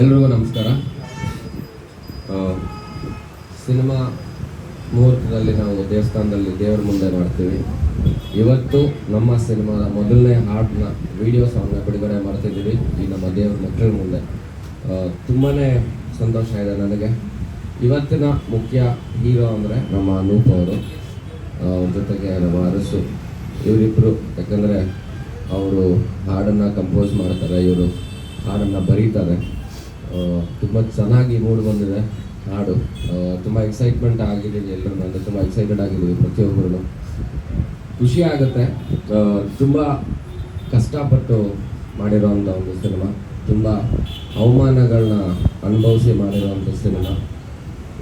ಎಲ್ರಿಗೂ ನಮಸ್ಕಾರ. ಸಿನಿಮಾ ಮುಹೂರ್ತದಲ್ಲಿ ನಾವು ದೇವಸ್ಥಾನದಲ್ಲಿ ದೇವರ ಮುಂದೆ ಮಾಡ್ತೀವಿ. ಇವತ್ತು ನಮ್ಮ ಸಿನಿಮಾದ ಮೊದಲನೇ ಹಾಡನ್ನ ವಿಡಿಯೋ ಸಾಂಗ್ನ ಬಿಡುಗಡೆ ಮಾಡ್ತಿದ್ದೀವಿ. ಈ ನಮ್ಮ ದೇವರ ಮಕ್ಕಳ ಮುಂದೆ. ತುಂಬಾ ಸಂತೋಷ ಇದೆ ನನಗೆ. ಇವತ್ತಿನ ಮುಖ್ಯ ಹೀರೋ ಅಂದರೆ ನಮ್ಮ ಅನೂಪ್ ಅವ್ರ. ಜೊತೆಗೆ ನಮ್ಮ ಅರಸು. ಇವರಿಬ್ಬರು ಯಾಕಂದರೆ ಅವರು ಹಾಡನ್ನು ಕಂಪೋಸ್ ಮಾಡ್ತಾರೆ, ಇವರು ಹಾಡನ್ನು ಬರೀತಾರೆ. ತುಂಬ ಚೆನ್ನಾಗಿ ಮೂಡ್ ಬಂದಿದೆ. ಹಾಡು. ತುಂಬ ಎಕ್ಸೈಟ್ಮೆಂಟ್ ಆಗಿದ್ದೀವಿ ಎಲ್ಲರೂ ಅಂದರೆ ತುಂಬ ಎಕ್ಸೈಟೆಡ್ ಆಗಿದ್ದೀವಿ ಪ್ರತಿಯೊಬ್ಬರು ಖುಷಿ ಆಗುತ್ತೆ. ತುಂಬ ಕಷ್ಟಪಟ್ಟು ಮಾಡಿರೋವಂಥ ಒಂದು ಸಿನಿಮಾ. ತುಂಬ ಅವಮಾನಗಳನ್ನ ಅನುಭವಿಸಿ ಮಾಡಿರೋವಂಥ ಸಿನಿಮಾ.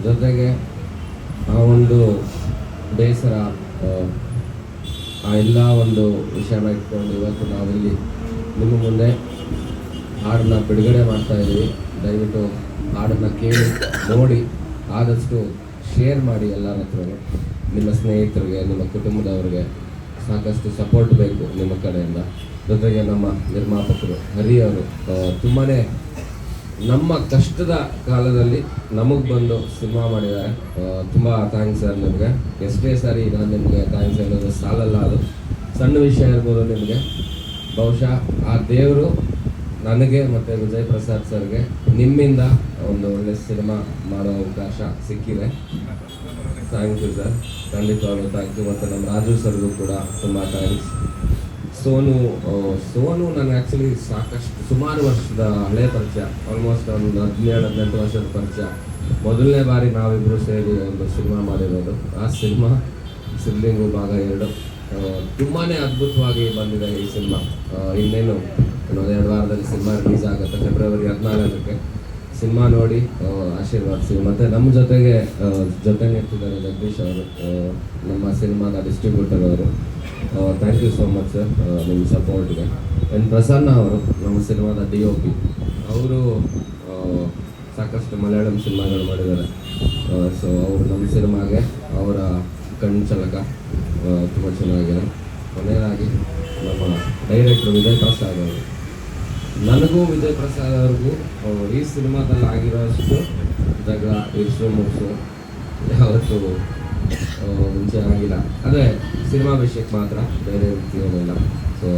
ಜೊತೆಗೆ ಆ ಒಂದು ಬೇಸರ ಆ, ಆ ಎಲ್ಲ ಒಂದು ವಿಷಯನ ಇಟ್ಕೊಂಡು ಇವತ್ತು ನಾವಿಲ್ಲಿ ನಿಮ್ಮ ಮುಂದೆ ಹಾಡನ್ನ ಬಿಡುಗಡೆ ಮಾಡ್ತಾ ಇದ್ದೀವಿ. ದಯವಿಟ್ಟು ಹಾಡನ್ನು ಕೇಳಿ, ನೋಡಿ, ಆದಷ್ಟು ಶೇರ್ ಮಾಡಿ ಎಲ್ಲರ ಹತ್ರ ನಿಮ್ಮ ಸ್ನೇಹಿತರಿಗೆ, ನಿಮ್ಮ ಕುಟುಂಬದವರಿಗೆ ಸಾಕಷ್ಟು ಸಪೋರ್ಟ್ ಬೇಕು ನಿಮ್ಮ ಕಡೆಯಿಂದ. ಜೊತೆಗೆ ನಮ್ಮ ನಿರ್ಮಾಪಕರು ಹರಿ ಅವರು ತುಂಬಾ ನಮ್ಮ ಕಷ್ಟದ ಕಾಲದಲ್ಲಿ ನಮಗೆ ಬಂದು ಸಿನಿಮಾ ಮಾಡಿದ್ದಾರೆ. ತುಂಬ ಥ್ಯಾಂಕ್ಸ್ ಸರ್ ನಿಮಗೆ. ಎಷ್ಟೇ ಸಾರಿ ನಾನು ನಿಮಗೆ ಥ್ಯಾಂಕ್ಸ್ ಹೇಳೋದು ಸಾಲಲ್ಲ ಅದು. ಸಣ್ಣ ವಿಷಯ ಇರ್ಬೋದು ನಿಮಗೆ. ಬಹುಶಃ ಆ ದೇವರು ನನಗೆ ಮತ್ತು ವಿಜಯ್ ಪ್ರಸಾದ್ ಸರ್ಗೆ ನಿಮ್ಮಿಂದ ಒಂದು ಒಳ್ಳೆ ಸಿನಿಮಾ ಮಾಡೋ ಅವಕಾಶ ಸಿಕ್ಕಿದೆ. ಥ್ಯಾಂಕ್ ಯು ಸರ್ ಖಂಡಿತವಾಗ್ಲೂ ಥ್ಯಾಂಕ್ ಯು ಮತ್ತು ನಮ್ಮ ರಾಜು ಸರ್ಗೂ ಕೂಡ ತುಂಬ ಥ್ಯಾಂಕ್ಸ್ ಸೋನು ಸೋನು ನನಗೆ ಆ್ಯಕ್ಚುಲಿ ಸಾಕಷ್ಟು ಸುಮಾರು ವರ್ಷದ ಹಳೆ ಪರಿಚಯ ಆಲ್ಮೋಸ್ಟ್ ಒಂದು ಹದಿನೇಳು, ಹದಿನೆಂಟು ವರ್ಷದ ಪರಿಚಯ. ಮೊದಲನೇ ಬಾರಿ ನಾವಿಬ್ಬರು ಸೇರಿ ಒಂದು ಸಿನಿಮಾ ಮಾಡಿರೋದು. ಆ ಸಿನಿಮಾ ಸಿಬ್ಲಿಂಗು ಭಾಗ ಎರಡು. ತುಂಬಾ ಅದ್ಭುತವಾಗಿ ಬಂದಿದೆ ಈ ಸಿನಿಮಾ. ಇನ್ನೇನು ಇನ್ನೊಂದು ಎರಡು ವಾರದಲ್ಲಿ ಸಿನಿಮಾ ರಿಲೀಸ್ ಆಗುತ್ತೆ ಫೆಬ್ರವರಿ ಹದಿನಾಲ್ಕಕ್ಕೆ. ಸಿನಿಮಾ ನೋಡಿ ಆಶೀರ್ವಾದಿಸಿ. ಮತ್ತು ನಮ್ಮ ಜೊತೆಗೆ ಜೊತೆ ನಿಂತಿದ್ದಾರೆ ಜಗದೀಶ್ ಅವರು ನಮ್ಮ ಸಿನಿಮಾದ ಡಿಸ್ಟ್ರಿಬ್ಯೂಟರ್ ಅವರು. Thank you so much sir ನಿಮ್ಮ ಸಪೋರ್ಟ್ಗೆ ಎನ್ ಪ್ರಸನ್ನ ಅವರು, ನಮ್ಮ ಸಿನಿಮಾದ ಡಿ ಒ ಪಿ ಅವರು ಸಾಕಷ್ಟು ಮಲಯಾಳಂ ಸಿನಿಮಾಗಳು ಮಾಡಿದ್ದಾರೆ. ಸೊ ಅವರು ನಮ್ಮ ಸಿನಿಮಾಗೆ ಅವರ ಕಣ್ಣು ಚಲಕ ತುಂಬ ಚೆನ್ನಾಗಿದೆ. ಕೊನೆಯದಾಗಿ ನಮ್ಮ ಡೈರೆಕ್ಟರ್ ವಿಜಯ್ ಪ್ರಸಾದ್ ಅವರು. ನನಗೂ ವಿಜಯ್ ಪ್ರಸಾದ್ ಅವ್ರಿಗೂ ಈ ಸಿನಿಮಾದಲ್ಲಿ ಆಗಿರೋಷ್ಟು ಜಗಳ ಇರ್ಸು ಮುಗಿಸು ಯಾವತ್ತು ಮುಂಚೆ ಆಗಿಲ್ಲ. ಅದೇ ಸಿನಿಮಾ ವಿಷಯಕ್ಕೆ ಮಾತ್ರ ಬೇರೆ ಏನಿಲ್ಲ ಸೊ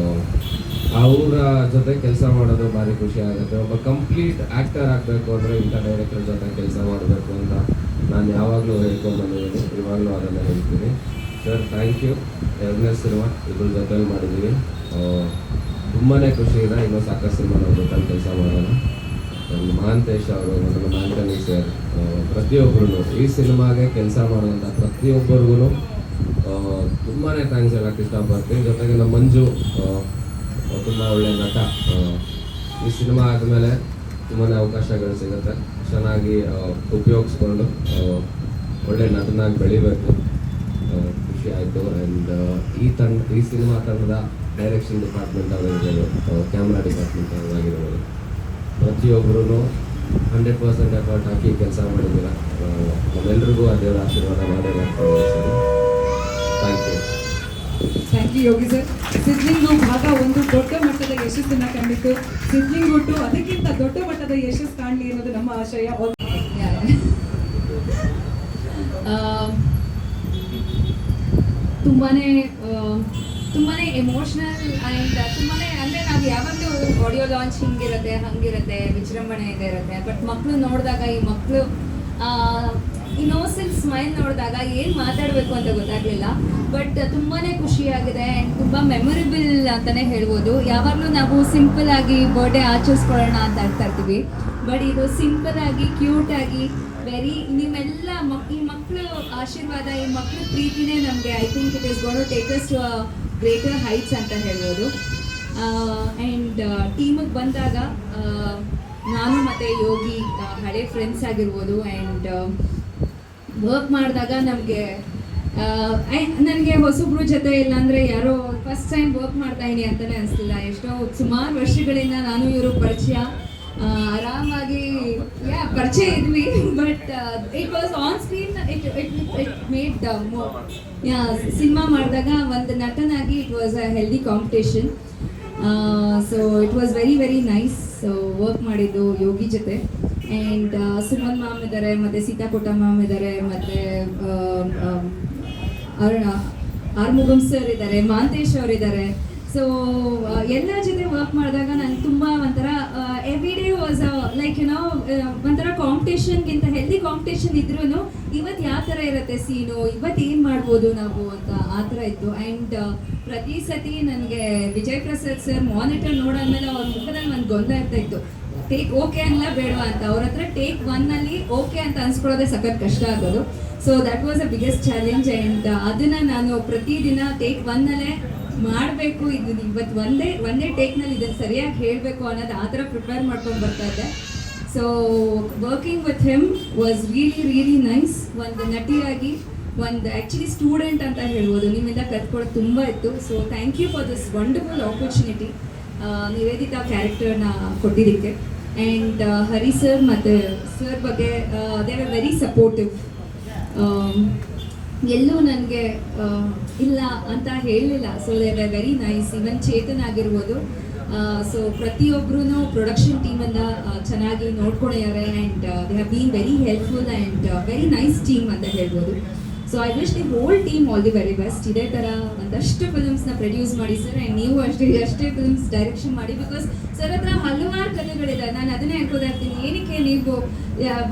ಅವರ ಜೊತೆ ಕೆಲಸ ಮಾಡೋದು ಭಾರಿ ಖುಷಿ ಆಗುತ್ತೆ. ಒಬ್ಬ ಕಂಪ್ಲೀಟ್ ಆ್ಯಕ್ಟರ್ ಆಗಬೇಕು ಅಂದರೆ ಇಂಥ ಡೈರೆಕ್ಟರ್ ಜೊತೆ ಕೆಲಸ ಮಾಡಬೇಕು ಅಂತ ನಾನು ಯಾವಾಗಲೂ ಹೇಳ್ಕೊಂಡು ಬಂದಿದ್ದೀನಿ. ಇವಾಗಲೂ ಅದನ್ನು ಹೇಳ್ತೀನಿ. Sir, thank you. ಎರಡನೇ ಸಿನಿಮಾ ಇದ್ರ ಜೊತೆಲಿ ಮಾಡಿದ್ದೀವಿ. ತುಂಬಾ ಖುಷಿ ಇದೆ, ಇನ್ನೂ ಸಾಕಷ್ಟು ಸಿನಿಮಾ ನಾವು ಕೆಲಸ ಮಾಡೋಣ ನಮ್ಮ ಮಹಾಂತೇಶ್ ಅವರು, ನಮ್ಮ ಆಂಟನಿ ಸರ್ ಪ್ರತಿಯೊಬ್ಬರು ಈ ಸಿನಿಮಾಗೆ ಕೆಲಸ ಮಾಡುವಂಥ ಪ್ರತಿಯೊಬ್ಬರಿಗೂ ತುಂಬಾ ಥ್ಯಾಂಕ್ಸ್ ಹೇಳಕ್ಕೆ ಇಷ್ಟಪಡ್ತೀನಿ. ಜೊತೆಗೆ ನಮ್ಮ ಮಂಜು ತುಂಬ ಒಳ್ಳೆಯ ನಟ. ಈ ಸಿನಿಮಾ ಆದಮೇಲೆ ತುಂಬಾ ಅವಕಾಶಗಳು ಸಿಗುತ್ತೆ. ಚೆನ್ನಾಗಿ ಉಪಯೋಗಿಸ್ಕೊಂಡು ಒಳ್ಳೆ ನಟನಾಗಿ ಬೆಳಿಬೇಕು. ಖುಷಿ ಆಯಿತು. ಆ್ಯಂಡ್ ಈ ತಂಡ, ಈ ಸಿನಿಮಾ ತಂಡದ ಡೈರೆಕ್ಷನ್ ಡಿಪಾರ್ಟ್ಮೆಂಟ್ ಆಗಿರ್ಬೋದು ಕ್ಯಾಮ್ರಾ ಡಿಪಾರ್ಟ್ಮೆಂಟ್ ಆಗಿರ್ಬೋದು. ಪ್ರತಿಯೊಬ್ಬರೂ ಹಂಡ್ರೆಡ್ ಪರ್ಸೆಂಟ್ ಎಫರ್ಟ್ ಹಾಕಿ ಕೆಲಸ ಮಾಡಿದ್ದೀರ? ನಮ್ಮೆಲ್ರಿಗೂ ಆ ದೇವರ ಆಶೀರ್ವಾದ ಮಾಡೇ thank you thank you Yogi sir. Sidlingu ಭಾಗ ಒಂದು ದೊಡ್ಡ ಮಟ್ಟದ ಯಶಸ್ಸನ್ನು ಕಂಡಿತು ಸಿದ್ಲಿಂಗ್ ಒಟ್ಟು ಅದಕ್ಕಿಂತ ದೊಡ್ಡ ಮಟ್ಟದ ಯಶಸ್ಸು ಕಾಣಲಿ ಅನ್ನೋದು ನಮ್ಮ ಆಶಯ. ತುಂಬಾನೇ ಆ, ಎಮೋಷನಲ್ ಆ್ಯಂಡ್ ತುಂಬಾ ಅಂದರೆ ನಾವು ಯಾವಾಗಲೂ ಆಡಿಯೋ ಲಾಂಚ್ ಹಿಂಗಿರುತ್ತೆ ಹಂಗಿರುತ್ತೆ ವಿಜೃಂಭಣೆ ಇದೆ ಇರುತ್ತೆ. ಬಟ್ ಮಕ್ಕಳು ನೋಡಿದಾಗ ಈ ಮಕ್ಕಳು ಇನ್ನೋಸೆಂಟ್ ಸ್ಮೈಲ್ ನೋಡಿದಾಗ ಏನು ಮಾತಾಡಬೇಕು ಅಂತ ಗೊತ್ತಾಗಲಿಲ್ಲ. ಬಟ್ ತುಂಬಾ ಖುಷಿಯಾಗಿದೆ ಆ್ಯಂಡ್ ತುಂಬ ಮೆಮೊರೇಬಲ್ ಅಂತಲೇ ಹೇಳ್ಬೋದು. ಯಾವಾಗಲೂ ನಾವು ಸಿಂಪಲ್ ಆಗಿ ಬರ್ಡೇ ಆಚರಿಸ್ಕೊಳ್ಳೋಣ ಅಂತ ಆಗ್ತಾ ಇರ್ತೀವಿ. ಬಟ್ ಇದು ಸಿಂಪಲ್ ಆಗಿ ಕ್ಯೂಟ್ ಆಗಿ ವೆರಿ ನಿಮ್ಮೆಲ್ಲ ಮಕ್ ಈ ಮಕ್ಕಳು ಆಶೀರ್ವಾದ ಈ ಮಕ್ಕಳ ಪ್ರೀತಿನೇ ನಮಗೆ I think it is gonna take us greater heights ಅಂತ ಹೇಳ್ಬೋದು. ಆ್ಯಂಡ್ ಟೀಮಿಗೆ ಬಂದಾಗ ನಾನು ಮತ್ತು ಯೋಗಿ ಹಳೆ ಫ್ರೆಂಡ್ಸ್ ಆಗಿರ್ಬೋದು ಆ್ಯಂಡ್ ವರ್ಕ್ ಮಾಡಿದಾಗ ನಮಗೆ ನನಗೆ ಹೊಸಬ್ರು ಜೊತೆ ಇಲ್ಲಾಂದರೆ ಯಾರೋ ಫಸ್ಟ್ ಟೈಮ್ ವರ್ಕ್ ಮಾಡ್ತಾ ಇದೀನಿ ಅಂತಲೇ ಅನಿಸ್ತಿಲ್ಲ ಎಷ್ಟೋ ಸುಮಾರು ವರ್ಷಗಳಿಂದ ನಾನು ಇವರು ಪರಿಚಯ. ಆರಾಮಾಗಿ, ಯಾ, ಪರಿಚಯ ಇದ್ವಿ but it was on screen it it it made yeah cinema ಮಾಡಿದಾಗ ಒಂದು ನಟನಾಗಿ it was a healthy competition so it was very very nice so work ಮಾಡಿದ್ದು ಯೋಗಿ ಜೊತೆ. ಆ್ಯಂಡ್ ಸುಮನ್ ಮ್ಯಾಮ್ ಇದ್ದಾರೆ ಮತ್ತು ಸೀತಾಕೋಟ ಮ್ಯಾಮ್ ಇದ್ದಾರೆ ಮತ್ತು ಅರುಣ ಆರ್ಮುಗಮ್ ಸರ್ ಇದ್ದಾರೆ ಮಾಂತೇಶ್ ಅವರಿದ್ದಾರೆ ಸೊ ಎಲ್ಲ ಜೊತೆ ವರ್ಕ್ ಮಾಡಿದಾಗ ನಾನು ತುಂಬ ಒಂಥರ every day was like you know ಒಂಥರ ಕಾಂಪಿಟೇಷನ್ಗಿಂತ ಹೆಲ್ದಿ ಕಾಂಪಿಟೇಷನ್ ಇದ್ರೂ ಇವತ್ತು ಯಾವ ಥರ ಇರುತ್ತೆ ಸೀನು ಇವತ್ತು ಏನು ಮಾಡ್ಬೋದು ನಾವು ಅಂತ ಆ ಥರ ಇತ್ತು. ಆ್ಯಂಡ್ ಪ್ರತಿ ಸತಿ ನನಗೆ ವಿಜಯ್ ಪ್ರಸಾದ್ ಸರ್ ಮಾನಿಟರ್ ನೋಡಾದ್ಮೇಲೆ ಅವ್ರ ಮುಖದಲ್ಲಿ ಒಂದು ಗೊಂದಲ ಇರ್ತಾ ಇತ್ತು. ಟೇಕ್ ಓಕೆ ಅಲ್ಲ ಬೇಡವಾ ಅಂತ. ಅವ್ರ ಹತ್ರ ಟೇಕ್ ಒನ್ನಲ್ಲಿ ಓಕೆ ಅಂತ ಅನ್ಸ್ಕೊಳ್ಳೋದೇ ಸಖತ್ ಕಷ್ಟ ಆಗೋದು. So that was a biggest challenge and ಅದನ್ನ ನಾನು ಪ್ರತಿದಿನ ಟೇಕ್ ಒನ್ನಲ್ಲೇ ಮಾಡಬೇಕು, ಇದು ಇವತ್ತು ಒಂದೇ ಒಂದೇ ಟೇಕ್ನಲ್ಲಿ ಇದನ್ನು ಸರಿಯಾಗಿ ಹೇಳಬೇಕು ಅನ್ನೋದು ಆ ಥರ ಪ್ರಿಪೇರ್ ಮಾಡ್ಕೊಂಡು ಬರ್ತಾ ಇದ್ದೆ. So working with him was really really nice ಒಂದು ನಟಿಯಾಗಿ, ಒಂದು ಆ್ಯಕ್ಚುಲಿ ಸ್ಟೂಡೆಂಟ್ ಅಂತ ಹೇಳ್ಬೋದು. ನಿಮ್ಮಿಂದ ಕಲ್ತ್ಕೊಳ್ಳೋದು ತುಂಬ ಇತ್ತು. So thank you for this wonderful opportunity Nivedita ಕ್ಯಾರೆಕ್ಟರ್ನ ಕೊಟ್ಟಿದ್ದಕ್ಕೆ. ಆ್ಯಂಡ್ ಹರಿ ಸರ್ ಮತ್ತು ಸರ್ ಬಗ್ಗೆ ದೇ ಆರ್ ವೆರಿ ಸಪೋರ್ಟಿವ್ ಎಲ್ಲೂ ನನಗೆ ಇಲ್ಲ ಅಂತ ಹೇಳಲಿಲ್ಲ. So they are very nice even Chetan ಆಗಿರ್ಬೋದು. ಸೊ ಪ್ರತಿಯೊಬ್ಬರೂ ಪ್ರೊಡಕ್ಷನ್ ಟೀಮನ್ನು ಚೆನ್ನಾಗಿ ನೋಡ್ಕೊಂಡಿದ್ದಾರೆ and they have been very helpful and very nice team ಅಂತ ಹೇಳ್ಬೋದು. So I wish the whole team all the very best ಇದೇ ಥರ ಒಂದಷ್ಟು ಫಿಲ್ಮ್ಸ್ನ ಪ್ರೊಡ್ಯೂಸ್ ಮಾಡಿ ಸರ್ ಆ್ಯಂಡ್ ನೀವು ಅಷ್ಟೇ ಅಷ್ಟೇ ಫಿಲ್ಮ್ಸ್ ಡೈರೆಕ್ಷನ್ ಮಾಡಿ ಬಿಕಾಸ್ ಸರ್ ಹತ್ರ ಹಲವಾರು ಕಲೆಗಳಿದೆ ನಾನು ಅದನ್ನೇ ಹೇಳ್ಕೋತಾ ಇರ್ತೀನಿ. ಏನಕ್ಕೆ ನೀವು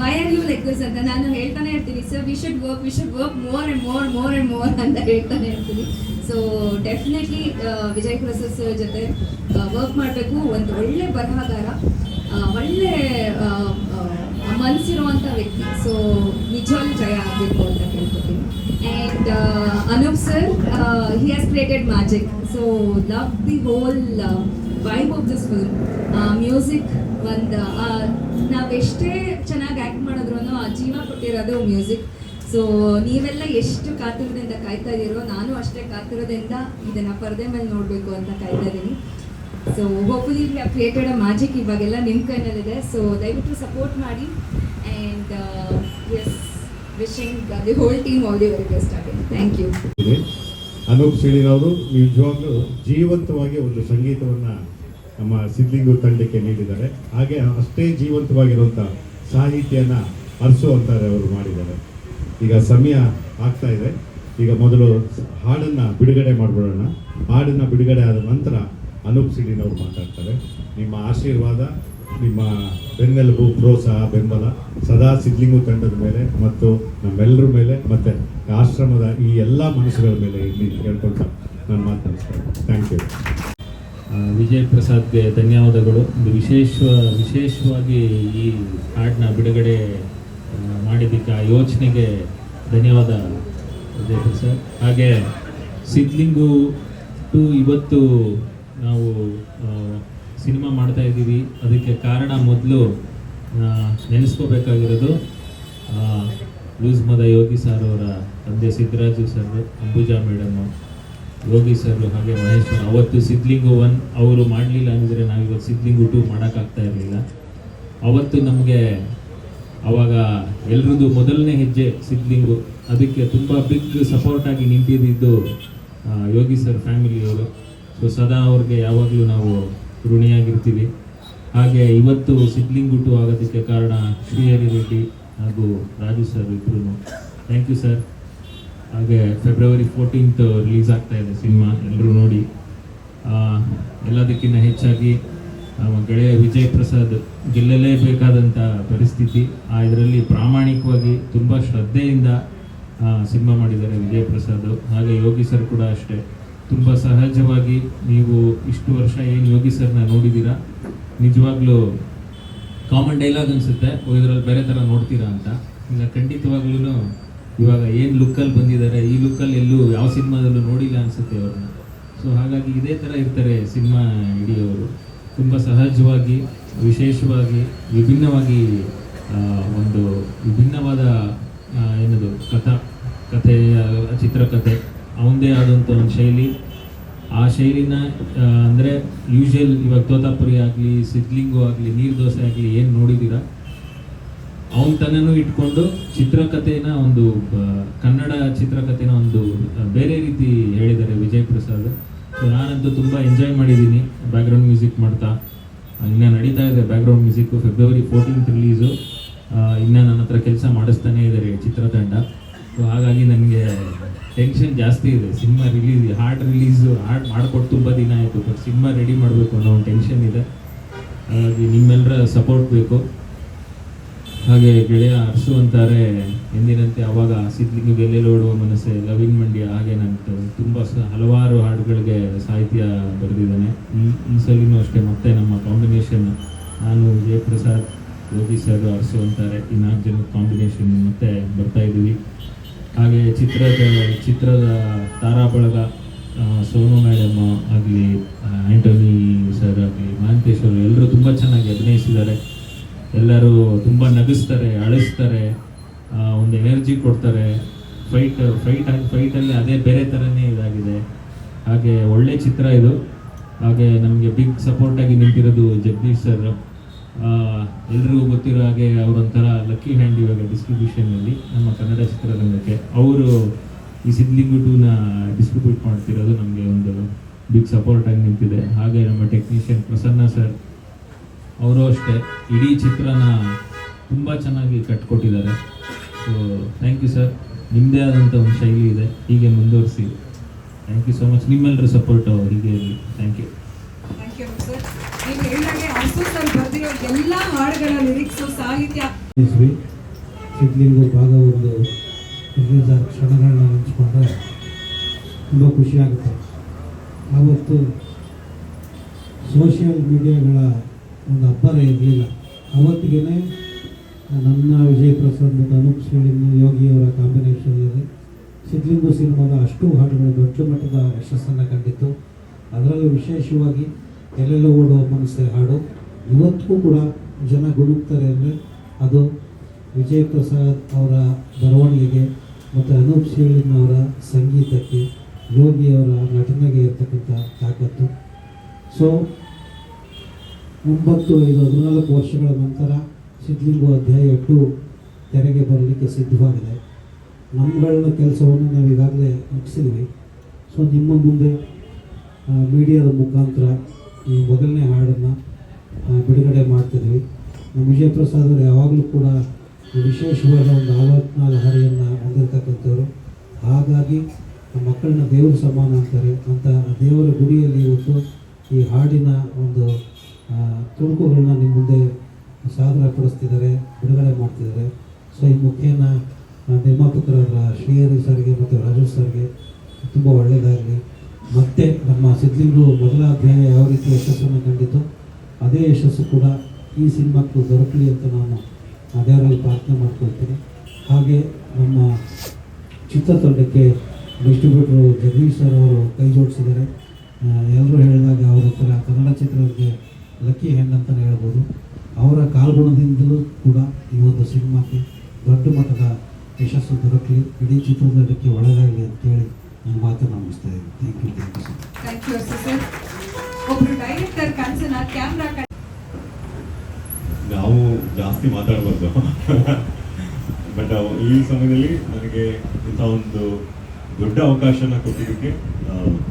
why are you like this ಅಂತ ನಾನು ಹೇಳ್ತಾನೆ ಇರ್ತೀನಿ. Sir we should work we should work more and more more and more ಅಂತ ಹೇಳ್ತಾನೆ ಇರ್ತೀನಿ. So definitely Vijay Prasad sir ಜೊತೆ ವರ್ಕ್ ಮಾಡಬೇಕು. ಒಂದು ಒಳ್ಳೆ ಬರಹಗಾರ ಒಳ್ಳೆ ಮನ್ಸಿರುವಂಥ ವ್ಯಕ್ತಿ. ಸೊ ನಿಜವಾಗ್ಲೂ ಜಯ ಆಗಬೇಕು ಅಂತ ಕೇಳ್ಕೊತೀನಿ. And Anoop sir he has created magic so love the whole vibe of this film music ಒಂದು ನಾವೆಷ್ಟೇ ಚೆನ್ನಾಗಿ ಆ್ಯಕ್ಟ್ ಮಾಡಿದ್ರು ಆ ಜೀವ ಕೊಟ್ಟಿರೋದು ಮ್ಯೂಸಿಕ್ ಸೊ ನೀವೆಲ್ಲ ಎಷ್ಟು ಕಾತುರದಿಂದ ಕಾಯ್ತಾ ಇದ್ದೀರೋ ನಾನು ಅಷ್ಟೇ ಕಾತುರದಿಂದ ಇದನ್ನು ಪರದೆ ಮೇಲೆ ನೋಡಬೇಕು ಅಂತ ಕಾಯ್ತಾ ಇದ್ದೀನಿ ಸೊ ಹೋಪ್ಫುಲಿ ಆ ಕ್ರಿಯೇಟೆಡ್ ಮ್ಯಾಜಿಕ್ ಇವಾಗೆಲ್ಲ ನಿಮ್ಮ ಕೈನಲ್ಲಿದೆ. ಸೊ ದಯವಿಟ್ಟು ಸಪೋರ್ಟ್ ಮಾಡಿ. And yes wishing the whole team all the very best thank you Anoop ಸಿಳಿನವರು ನಿಜವಾಗ್ಲೂ ಜೀವಂತವಾಗಿ ಒಂದು ಸಂಗೀತವನ್ನು ನಮ್ಮ ಸಿದ್ಲಿಂಗು ತಂಡಕ್ಕೆ ನೀಡಿದ್ದಾರೆ. ಹಾಗೆ ಅಷ್ಟೇ ಜೀವಂತವಾಗಿರುವಂಥ ಸಾಹಿತ್ಯನ ಅರಸುವಂತಾರೆ ಅವರು ಮಾಡಿದ್ದಾರೆ. ಈಗ ಸಮಯ ಆಗ್ತಾ ಇದೆ. ಈಗ ಮೊದಲು ಹಾಡನ್ನು ಬಿಡುಗಡೆ ಮಾಡಿಬಿಡೋಣ. ಹಾಡನ್ನು ಬಿಡುಗಡೆ ಆದ ನಂತರ ಅನೂಪ್ ಸಿಡಿನವರು ಮಾತಾಡ್ತಾರೆ. ನಿಮ್ಮ ಆಶೀರ್ವಾದ ನಿಮ್ಮ ಬೆನ್ನೆಲುಬು ಪ್ರೋತ್ಸಾಹ ಬೆಂಬಲ ಸದಾ ಸಿದ್ಲಿಂಗು ತಂಡದ ಮೇಲೆ ಮತ್ತು ನಮ್ಮೆಲ್ಲರ ಮೇಲೆ ಮತ್ತು ಆಶ್ರಮದ ಈ ಎಲ್ಲ ಮನಸ್ಸುಗಳ ಮೇಲೆ ಇಲ್ಲಿ ಹೇಳ್ಕೊಳ್ತಾ ನಾನು ಆ, ವಿಜಯ್ ಪ್ರಸಾದ್ಗೆ ಧನ್ಯವಾದಗಳು. ಒಂದು ವಿಶೇಷ, ವಿಶೇಷವಾಗಿ ಈ ಹಾಡನ್ನ ಬಿಡುಗಡೆ ಮಾಡಿದ್ದಕ್ಕೆ, ಆ ಯೋಚನೆಗೆ ಧನ್ಯವಾದ ವಿಜಯ್ ಪ್ರಸಾದ್ ಹಾಗೆ ಸಿದ್ಲಿಂಗು ಟು ಇವತ್ತು ನಾವು ಸಿನಿಮಾ ಮಾಡ್ತಾ ಇದ್ದೀವಿ. ಅದಕ್ಕೆ ಕಾರಣ ಮೊದಲು ನೆನೆಸ್ಕೋಬೇಕಾಗಿರೋದು ಲೂಸ್ ಮದ ಯೋಗಿ ಸರ್ ಅವರ ತಂದೆ Siddaraju sir Ambuja madam Yogi sir ಹಾಗೆ ಮಹೇಶ್ವರ್, ಅವತ್ತು ಸಿದ್ಲಿಂಗು ಒನ್ ಅವರು ಮಾಡಲಿಲ್ಲ ಅಂದರೆ ನಾವಿವತ್ತು ಸಿದ್ಲಿಂಗು ಟು ಮಾಡೋಕ್ಕಾಗ್ತಾ ಇರಲಿಲ್ಲ. ಅವತ್ತು ನಮಗೆ ಅವಾಗ ಎಲ್ರದ್ದು ಮೊದಲನೇ ಹೆಜ್ಜೆ ಸಿದ್ಲಿಂಗು. ಅದಕ್ಕೆ ತುಂಬ ಬಿಗ್ ಸಪೋರ್ಟಾಗಿ ನಿಂತಿದ್ದು ಯೋಗಿ ಸರ್ ಫ್ಯಾಮಿಲಿಯವರು ಸೊ ಸದಾ ಅವ್ರಿಗೆ ಯಾವಾಗಲೂ ನಾವು ಋಣಿಯಾಗಿರ್ತೀವಿ. ಹಾಗೆ ಇವತ್ತು ಸಿದ್ಲಿಂಗು ಟು ಆಗೋದಕ್ಕೆ ಕಾರಣ ಶ್ರೀಹರಿ ರೆಡ್ಡಿ ಹಾಗೂ ರಾಜು ಸರ್ ಇಬ್ಬರು ಥ್ಯಾಂಕ್ ಯು ಸರ್ ಹಾಗೆ ಫೆಬ್ರವರಿ ಫೋರ್ಟೀನ್ತ್ ರಿಲೀಸ್ ಆಗ್ತಾ ಇದೆ ಸಿನಿಮಾ ಎಲ್ಲರೂ ನೋಡಿ. ಎಲ್ಲದಕ್ಕಿಂತ ಹೆಚ್ಚಾಗಿ ನಮ್ಮ ಗೆಳೆಯ ವಿಜಯ್ ಪ್ರಸಾದ್ ಗೆಲ್ಲಲೇಬೇಕಾದಂಥ ಪರಿಸ್ಥಿತಿ. ಆ, ಇದರಲ್ಲಿ ಪ್ರಾಮಾಣಿಕವಾಗಿ ತುಂಬ ಶ್ರದ್ಧೆಯಿಂದ ಸಿನಿಮಾ ಮಾಡಿದ್ದಾರೆ ವಿಜಯ್ ಪ್ರಸಾದ್. ಹಾಗೆ ಯೋಗಿ ಸರ್ ಕೂಡ ಅಷ್ಟೇ. ತುಂಬ ಸಹಜವಾಗಿ ನೀವು ಇಷ್ಟು ವರ್ಷ ಏನು ಯೋಗಿ ಸರ್ನ ನೋಡಿದ್ದೀರಾ ನಿಜವಾಗ್ಲೂ ಕಾಮನ್ ಡೈಲಾಗ್ ಅನಿಸುತ್ತೆ. ಇದ್ರಲ್ಲಿ ಬೇರೆ ಥರ ನೋಡ್ತೀರಾ ಅಂತ. ಇಲ್ಲ ಖಂಡಿತವಾಗ್ಲೂ ಇವಾಗ ಏನು ಲುಕ್ಕಲ್ಲಿ ಬಂದಿದ್ದಾರೆ, ಈ ಲುಕ್ಕಲ್ಲಿ ಎಲ್ಲೂ ಯಾವ ಸಿನಿಮಾದಲ್ಲೂ ನೋಡಿಲ್ಲ ಅನ್ಸುತ್ತೆ ಅವ್ರನ್ನ. ಸೊ ಹಾಗಾಗಿ ಇದೇ ಥರ ಇರ್ತಾರೆ ಸಿನಿಮಾ ಹಿಡಿಯೋರು. ತುಂಬ ಸಹಜವಾಗಿ, ವಿಶೇಷವಾಗಿ, ವಿಭಿನ್ನವಾಗಿ ಒಂದು ವಿಭಿನ್ನವಾದ ಏನದು, ಕಥಾ ಕಥೆಯ ಚಿತ್ರಕಥೆ ಅವನದೇ ಆದಂಥ ಒಂದು ಶೈಲಿ. ಆ ಶೈಲಿನ ಅಂದರೆ ಯೂಶುವಲ್ ಇವಾಗ ತೋತಾಪುರಿ ಆಗಲಿ ಸಿದ್ಲಿಂಗು ಆಗಲಿ, ನೀರು ದೋಸೆ ಆಗಲಿ ಏನು ನೋಡಿದ್ದೀರಾ ಅವನ ತನನೂ ಇಟ್ಕೊಂಡು ಚಿತ್ರಕಥೆನ ಒಂದು ಕನ್ನಡ ಚಿತ್ರಕಥೆನ ಒಂದು ಬೇರೆ ರೀತಿ ಹೇಳಿದ್ದಾರೆ ವಿಜಯ್ ಪ್ರಸಾದ್. ಸೊ ನಾನಂತೂ ತುಂಬ ಎಂಜಾಯ್ ಮಾಡಿದ್ದೀನಿ ಬ್ಯಾಕ್ಗ್ರೌಂಡ್ ಮ್ಯೂಸಿಕ್ ಮಾಡ್ತಾ. ಇನ್ನು ನಡೀತಾ ಇದೆ background music February fourteenth release ಇನ್ನು ನನ್ನ ಹತ್ರ ಕೆಲಸ ಮಾಡಿಸ್ತಾನೇ ಇದ್ದಾರೆ ಚಿತ್ರತಂಡ. ಸೊ ಹಾಗಾಗಿ ನನಗೆ ಟೆನ್ಷನ್ ಜಾಸ್ತಿ ಇದೆ. Cinema release heart release heart ಮಾಡಿಕೊಟ್ಟು ತುಂಬ ದಿನ ಆಯಿತು ಬಟ್ ಸಿನಿಮಾ ರೆಡಿ ಮಾಡಬೇಕು ಅನ್ನೋ ಒಂದು ಟೆನ್ಷನ್ ಇದೆ. ಹಾಗಾಗಿ ನಿಮ್ಮೆಲ್ಲರ ಸಪೋರ್ಟ್ ಬೇಕು. ಹಾಗೆ ಗೆಳೆಯ ಹರ್ಷು ಅಂತಾರೆ, ಎಂದಿನಂತೆ ಅವಾಗ ಸಿದ್ಲಿಗೆ ಓಡುವ ಮನಸ್ಸೆ ಲವಿನ್ ಮಂಡ್ಯ, ಹಾಗೆ ನಾನು ತುಂಬ ಹಲವಾರು ಹಾಡುಗಳಿಗೆ ಸಾಹಿತ್ಯ ಬರೆದಿದ್ದಾನೆ. ಈ ಸಲಿನೂ ಅಷ್ಟೇ, ಮತ್ತೆ ನಮ್ಮ ಕಾಂಬಿನೇಷನ್ ನಾನು ಜಯಪ್ರಸಾದ್, ಯೋಗಿ ಸರ್, ಹರ್ಷು ಅಂತಾರೆ. ಈ ನಾಲ್ಕು ಜನ ಕಾಂಬಿನೇಷನ್ ಮತ್ತೆ ಬರ್ತಾ ಇದ್ದೀವಿ. ಹಾಗೆ ಚಿತ್ರದ ಚಿತ್ರದ ತಾರಾ ಬಳಗ ಸೋನು ಮೇಡಮ್ ಆಗಲಿ ಆ್ಯಂಟೋನಿ ಸರ್ ಆಗಲಿ ಮಹಂತೇಶ್ವರ ಎಲ್ಲರೂ ತುಂಬ ಚೆನ್ನಾಗಿ ಅಭಿನಯಿಸಿದ್ದಾರೆ. ಎಲ್ಲರೂ ತುಂಬ ನಗಿಸ್ತಾರೆ, ಅಳಿಸ್ತಾರೆ ಒಂದು ಎನರ್ಜಿ ಕೊಡ್ತಾರೆ. ಫೈಟ್ ಫೈಟ್ ಫೈಟಲ್ಲಿ ಅದೇ ಬೇರೆ ಥರನೇ ಇದಾಗಿದೆ. ಹಾಗೆ ಒಳ್ಳೆ ಚಿತ್ರ ಇದು. ಹಾಗೆ ನಮಗೆ ಬಿಗ್ ಸಪೋರ್ಟಾಗಿ ನಿಂತಿರೋದು ಜಗದೀಶ್ ಸರ್ ಎಲ್ರಿಗೂ ಗೊತ್ತಿರೋ ಹಾಗೆ ಅವರೊಂಥರ ಲಕ್ಕಿ ಹ್ಯಾಂಡ್ ಇವಾಗ ಡಿಸ್ಟ್ರಿಬ್ಯೂಷನಲ್ಲಿ ನಮ್ಮ ಕನ್ನಡ ಚಿತ್ರರಂಗಕ್ಕೆ. ಅವರು ಈ ಸಿದ್ಲಿಂಗು ಟೂನ ಡಿಸ್ಟ್ರಿಬ್ಯೂಟ್ ಮಾಡ್ತಿರೋದು ನಮಗೆ ಒಂದು ಬಿಗ್ ಸಪೋರ್ಟಾಗಿ ನಿಂತಿದೆ. ಹಾಗೆ ನಮ್ಮ ಟೆಕ್ನಿಷಿಯನ್ ಪ್ರಸನ್ನ ಸರ್ ಅವರು ಅಷ್ಟೇ. ಇಡೀ ಚಿತ್ರನ ತುಂಬ ಚೆನ್ನಾಗಿ ಕಟ್ಕೊಟ್ಟಿದ್ದಾರೆ. ಸೊ ಥ್ಯಾಂಕ್ ಯು ಸರ್ ನಿಮ್ಮದೇ ಆದಂಥ ಒಂದು ಶೈಲಿ ಇದೆ. ಹೀಗೆ ಮುಂದುವರಿಸಿ. ಥ್ಯಾಂಕ್ ಯು ಸೊ ಮಚ್ ನಿಮ್ಮೆಲ್ಲರ ಸಪೋರ್ಟ್ ಹೀಗೆ ಇರಲಿ. Thank you thank you sir ನೀವು ಹೇಳಿದಾಗೆ ಅರ್ಸು ಸರ್ ಬರೆದಿರೋ ಎಲ್ಲ ಹಾಡುಗಳ ಲಿರಿಕ್ಸು ಸಾಹಿತ್ಯ. ಸಿದ್ಲಿಂಗು ಭಾಗ ಒಂದು. ರಿಲೀಸ್ ಆದ ಕ್ಷಣಗಳನ್ನ ನೆನೆಸ್ಕೊಂಡ್ರೆ ತುಂಬ ಖುಷಿಯಾಗುತ್ತೆ ಆವತ್ತು ಸೋಷಿಯಲ್ ಮೀಡಿಯಾಗಳ ಒಂದು ಅಬ್ಬರ ಇರಲಿಲ್ಲ. ಅವತ್ತಿಗೆ ನನ್ನ ವಿಜಯ್ ಪ್ರಸಾದ್ ಮತ್ತು ಅನೂಪ್ ಶ್ರೀಲಿಂಗ ಯೋಗಿಯವರ ಕಾಂಬಿನೇಷನಲ್ಲಿ ಸಿದ್ಲಿಂಗು ಸಿನಿಮಾದ ಅಷ್ಟು ಹಾಡುಗಳು ದೊಡ್ಡ ಮಟ್ಟದ ಯಶಸ್ಸನ್ನು ಕಂಡಿತ್ತು. ಅದರಲ್ಲೂ ವಿಶೇಷವಾಗಿ ಎಲ್ಲೆಲ್ಲ ಓಡುವ ಮನಸ್ಸೆ ಹಾಡು. ಇವತ್ತಿಗೂ ಕೂಡ ಜನ ಗುಣುಕ್ತಾರೆ ಅಂದರೆ ಅದು ವಿಜಯ್ ಪ್ರಸಾದ್ ಅವರ ಬರವಣಿಗೆಗೆ ಮತ್ತು ಅನೂಪ್ ಅವರ ಸಂಗೀತಕ್ಕೆ ಯೋಗಿಯವರ ನಟನೆಗೆ ಇರ್ತಕ್ಕಂಥ ತಾಕತ್ತು. ಸೊ ಒಂಬತ್ತು ಐದು ಹದಿನಾಲ್ಕು ವರ್ಷಗಳ ನಂತರ ಸಿದ್ಧಲಿಂಗು ಅಧ್ಯಾಯ ಟು ತೆರೆಗೆ ಬರಲಿಕ್ಕೆ ಸಿದ್ಧವಾಗಿದೆ. ನಮ್ಮಗಳನ್ನ ಕೆಲಸವನ್ನು ನಾವು ಈಗಾಗಲೇ ಮುಗಿಸಿದ್ವಿ. ಸೊ ನಿಮ್ಮ ಮುಂದೆ ಮೀಡಿಯಾದ ಮುಖಾಂತರ ಈ ಮೊದಲನೇ ಹಾಡನ್ನು ಬಿಡುಗಡೆ ಮಾಡ್ತಿದ್ವಿ. ನಮ್ಮ ವಿಜಯ ಪ್ರಸಾದ್ ಅವರು ಯಾವಾಗಲೂ ಕೂಡ ವಿಶೇಷವಾದ ಒಂದು ಆಲೋಚನಾ ಹರಿಯನ್ನು ಹೊಂದಿರತಕ್ಕಂಥವ್ರು. ಹಾಗಾಗಿ ಮಕ್ಕಳನ್ನ ದೇವರು ಸಮಾನ ಅಂತಾರೆ ಅಂತ ದೇವರ ಗುಡಿಯಲ್ಲಿ ಇವತ್ತು ಈ ಹಾಡಿನ ಒಂದು ತುಣುಕುಗಳನ್ನ ನಿಮ್ಮ ಮುಂದೆ ಸಾದರ ಪಡಿಸ್ತಿದ್ದಾರೆ ಬಿಡುಗಡೆ ಮಾಡ್ತಿದ್ದಾರೆ. ಸೊ ಈ ಮುಖೇನ ಆ, ನಿರ್ಮಾಪಕರಾದ ಶ್ರೀಹರಿ ಸರ್ಗೆ ಮತ್ತು ರಾಜು ಸರ್ಗೆ ತುಂಬ ಒಳ್ಳೆಯದಾಗಲಿ ಮತ್ತೆ ನಮ್ಮ ಸಿದ್ಲಿಂಗು ಮೊದಲ ಅಧ್ಯಾಯ ಯಾವ ರೀತಿ ಯಶಸ್ಸನ್ನು ಕಂಡಿತು ಅದೇ ಯಶಸ್ಸು ಕೂಡ ಈ ಸಿನಿಮಾಕ್ಕೂ ದೊರಕಲಿ ಅಂತ ನಾನು ದೇವರಲ್ಲಿ ಪ್ರಾರ್ಥನೆ ಮಾಡ್ಕೊಳ್ತೀನಿ. ಹಾಗೆ ನಮ್ಮ ಚಿತ್ರತಂಡಕ್ಕೆ ಡಿಸ್ಟ್ರಿಬ್ಯೂಟ್ರು ಜಗದೀಶ್ ಸರ್ ಅವರು ಕೈ ಜೋಡಿಸಿದ್ದಾರೆ. ಎಲ್ಲರೂ ಹೇಳಿದಾಗ ಅವರ ಹತ್ರ ಕನ್ನಡ ಚಿತ್ರಕ್ಕೆ ಲಕ್ಕಿ ಹೆಣ್ಣು ಅಂತಲೇ ಹೇಳ್ಬೋದು. ಅವರ ಕಾಲ್ಗುಣದಿಂದಲೂ ಕೂಡ ಈ ಒಂದು ಸಿನಿಮಾಕ್ಕೆ ದೊಡ್ಡ ಮಟ್ಟದ ಯಶಸ್ಸು ದೊರಕಲಿ. ಇಡೀ ಚಿತ್ರದುರ್ಗಕ್ಕೆ ಒಳ್ಳೆಯದಾಗಲಿ ಅಂತೇಳಿ ನನ್ನ ಮಾತನ್ನು ಮುಗಿಸ್ತಾ ಇದ್ದೀನಿ. Thank you thank you sir thank you Arsu sir ಒಬ್ರು ಡೈರೆಕ್ಟರ್ ಕನಸನ್ನ ಕ್ಯಾಮ್ರಾ ನಾವು ಜಾಸ್ತಿ ಮಾತಾಡಬಾರ್ದು. ಬಟ್ ಈ ಸಮಯದಲ್ಲಿ ನನಗೆ ಇಂಥ ಒಂದು ದೊಡ್ಡ ಅವಕಾಶನ ಕೊಟ್ಟಿದ್ದಕ್ಕೆ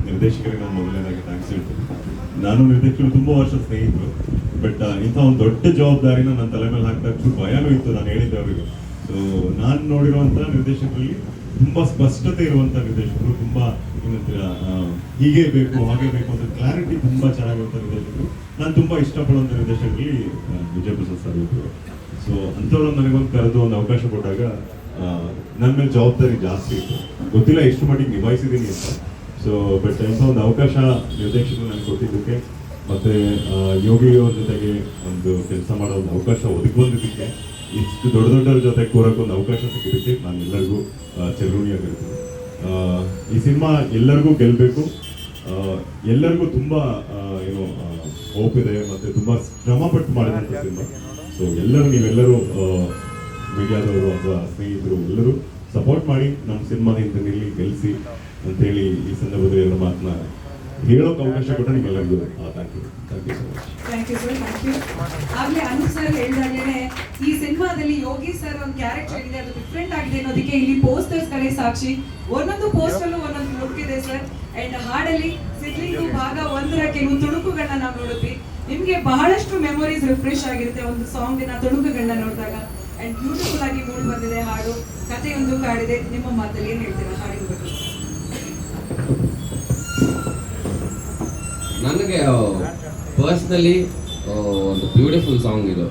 ನಿರ್ದೇಶಕರಿಗೆ ನಾನು ಮೊದಲನೇದಾಗಿ ಥ್ಯಾಂಕ್ಸ್ ಹೇಳ್ತೀನಿ. ನಾನು ನಿರ್ದೇಶಕರು ತುಂಬ ವರ್ಷ ಸ್ನೇಹಿತರು ಬಟ್ ಇಂಥ ಒಂದು ದೊಡ್ಡ ಜವಾಬ್ದಾರಿನ ನನ್ನ ತಲೆ ಮೇಲೆ ಹಾಕಿದಾಗ ಚೂರು ಭಯನೂ ಇತ್ತು ನಾನು ಹೇಳಿದ್ದೆ ಅವರಿಗೆ. ಸೊ ನಾನು ನೋಡಿರುವಂಥ ನಿರ್ದೇಶಕರಲ್ಲಿ ತುಂಬ ಸ್ಪಷ್ಟತೆ ಇರುವಂಥ ನಿರ್ದೇಶಕರು, ತುಂಬ ಏನಂತೀರ ಹೀಗೆ ಬೇಕು, ಹಾಗೆ ಬೇಕು ಅಂತ ಕ್ಲಾರಿಟಿ ತುಂಬ ಚೆನ್ನಾಗಿರುವಂಥ ನಿರ್ದೇಶಕರು. ನಾನು ತುಂಬ ಇಷ್ಟಪಡುವಂಥ ನಿರ್ದೇಶಕರಲ್ಲಿ ವಿಜಯ ಪ್ರಸಾದ್ ಸರ್ ಇದ್ದರು ಸೊ ಅಂಥವ್ರನ್ನ ನನಗೊಂದು ಕರೆದು ಒಂದು ಅವಕಾಶ ಕೊಟ್ಟಾಗ ನನ್ನ ಮೇಲೆ ಜವಾಬ್ದಾರಿ ಜಾಸ್ತಿ ಇತ್ತು. ಗೊತ್ತಿಲ್ಲ ಎಷ್ಟು ಮಟ್ಟಿಗೆ ನಿಭಾಯಿಸಿದ್ದೀನಿ ಅಂತ. ಸೊ ಬಟ್ ಎಂಥ ಒಂದು ಅವಕಾಶ ನಿರ್ದೇಶಕರು ನನಗೆ ಕೊಟ್ಟಿದ್ದಕ್ಕೆ ಮತ್ತು ಯೋಗಿಯವ್ರ ಯೋಗಿ ಅವ್ರ ಜೊತೆಗೆ ಒಂದು ಕೆಲಸ ಮಾಡೋ ಒಂದು ಅವಕಾಶ ಒದಗಿ ಬಂದಿದ್ದಕ್ಕೆ ಇಷ್ಟು ದೊಡ್ಡ ದೊಡ್ಡವ್ರ ಜೊತೆ ಕೂರಕ್ಕೆ ಒಂದು ಅವಕಾಶ ಸಿಕ್ಕಿದ್ದಕ್ಕೆ ನಾನು ಎಲ್ಲರಿಗೂ ಚಿರಋಣಿಯಾಗಿರ್ತೀನಿ ಆ, ಈ ಸಿನಿಮಾ ಎಲ್ಲರಿಗೂ ಗೆಲ್ಲಬೇಕು ಎಲ್ಲರಿಗೂ ತುಂಬ ಏನು ಹೋಪ್ ಇದೆ ಮತ್ತು ತುಂಬ ಶ್ರಮಪಟ್ಟು ಮಾಡಿದಂಥ ಸಿನಿಮಾ. ಸೊ ಎಲ್ಲರೂ ನೀವೆಲ್ಲರೂ ಮೀಡಿಯಾದವರು ಅಥವಾ ಸ್ನೇಹಿತರು ಎಲ್ಲರೂ ಸಪೋರ್ಟ್ ಮಾಡಿ ನಮ್ಮ ಸಿನಿಮಾದಿಂದ ನಿಲ್ಲಿ ಗೆಲ್ಲಿಸಿ ಅಂತೇಳಿ ಈ ಸಂದರ್ಭದಲ್ಲಿ ಎಲ್ಲ ಮಾತನ್ನ ಹೇಳೋಕೆ ಅವಕಾಶ ಕೊಟ್ಟರೆ ನಿಮ್ಮೆಲ್ಲರಿಗೂ thank you thank you so much thank you sir thank you ಆಗ್ಲೇ ಅನು ಸರ್ ಹೇಳ್ದಾಗಲೇ ಈ ಸಿನಿಮಾದಲ್ಲಿ ಯೋಗಿ ಸರ್ ಒಂದು ಕ್ಯಾರೆಕ್ಟರ್ ಇದೆ ಅದು ಡಿಫ್ರೆಂಟ್ ಆಗಿದೆ ಅನ್ನೋದಕ್ಕೆ ಇಲ್ಲಿ ಪೋಸ್ಟರ್ಸ್ ಗಳೇ ಸಾಕ್ಷಿ. ಒಂದೊಂದು ಪೋಸ್ಟರ್ ಒಂದೊಂದು ಲುಕ್ ಸರ್ ಅಂಡ್ ಹಾಡಲ್ಲಿ ಸಿದ್ಲಿಂಗು ಭಾಗ ಒಂದರ ಕೆಲವು ತುಣುಕುಗಳನ್ನ ನಾವು ನೋಡಿದ್ವಿ ನಿಮಗೆ ಬಹಳಷ್ಟು ಮೆಮೊರೀಸ್ ರಿಫ್ರೆಶ್ ಆಗಿರುತ್ತೆ ಒಂದು ಸಾಂಗಿನ ತುಣುಕುಗಳನ್ನ ನೋಡಿದಾಗ. ಅಂಡ್ ಬ್ಯೂಟಿಫುಲ್ ಆಗಿ ಮೂಡಿ ಬಂದಿದೆ, ಹಾಡು. ಕಥೆಯೊಂದು ಕಾಡಿದೆ. ನಿಮ್ಮ ಮಾತಲ್ಲಿ ಏನು ಹೇಳ್ತೀರಾ ಹಾಡಿನ ಬಗ್ಗೆ? ನನಗೆ ಪರ್ಸ್ನಲಿ ಒಂದು ಬ್ಯೂಟಿಫುಲ್ ಸಾಂಗ್ ಇದು.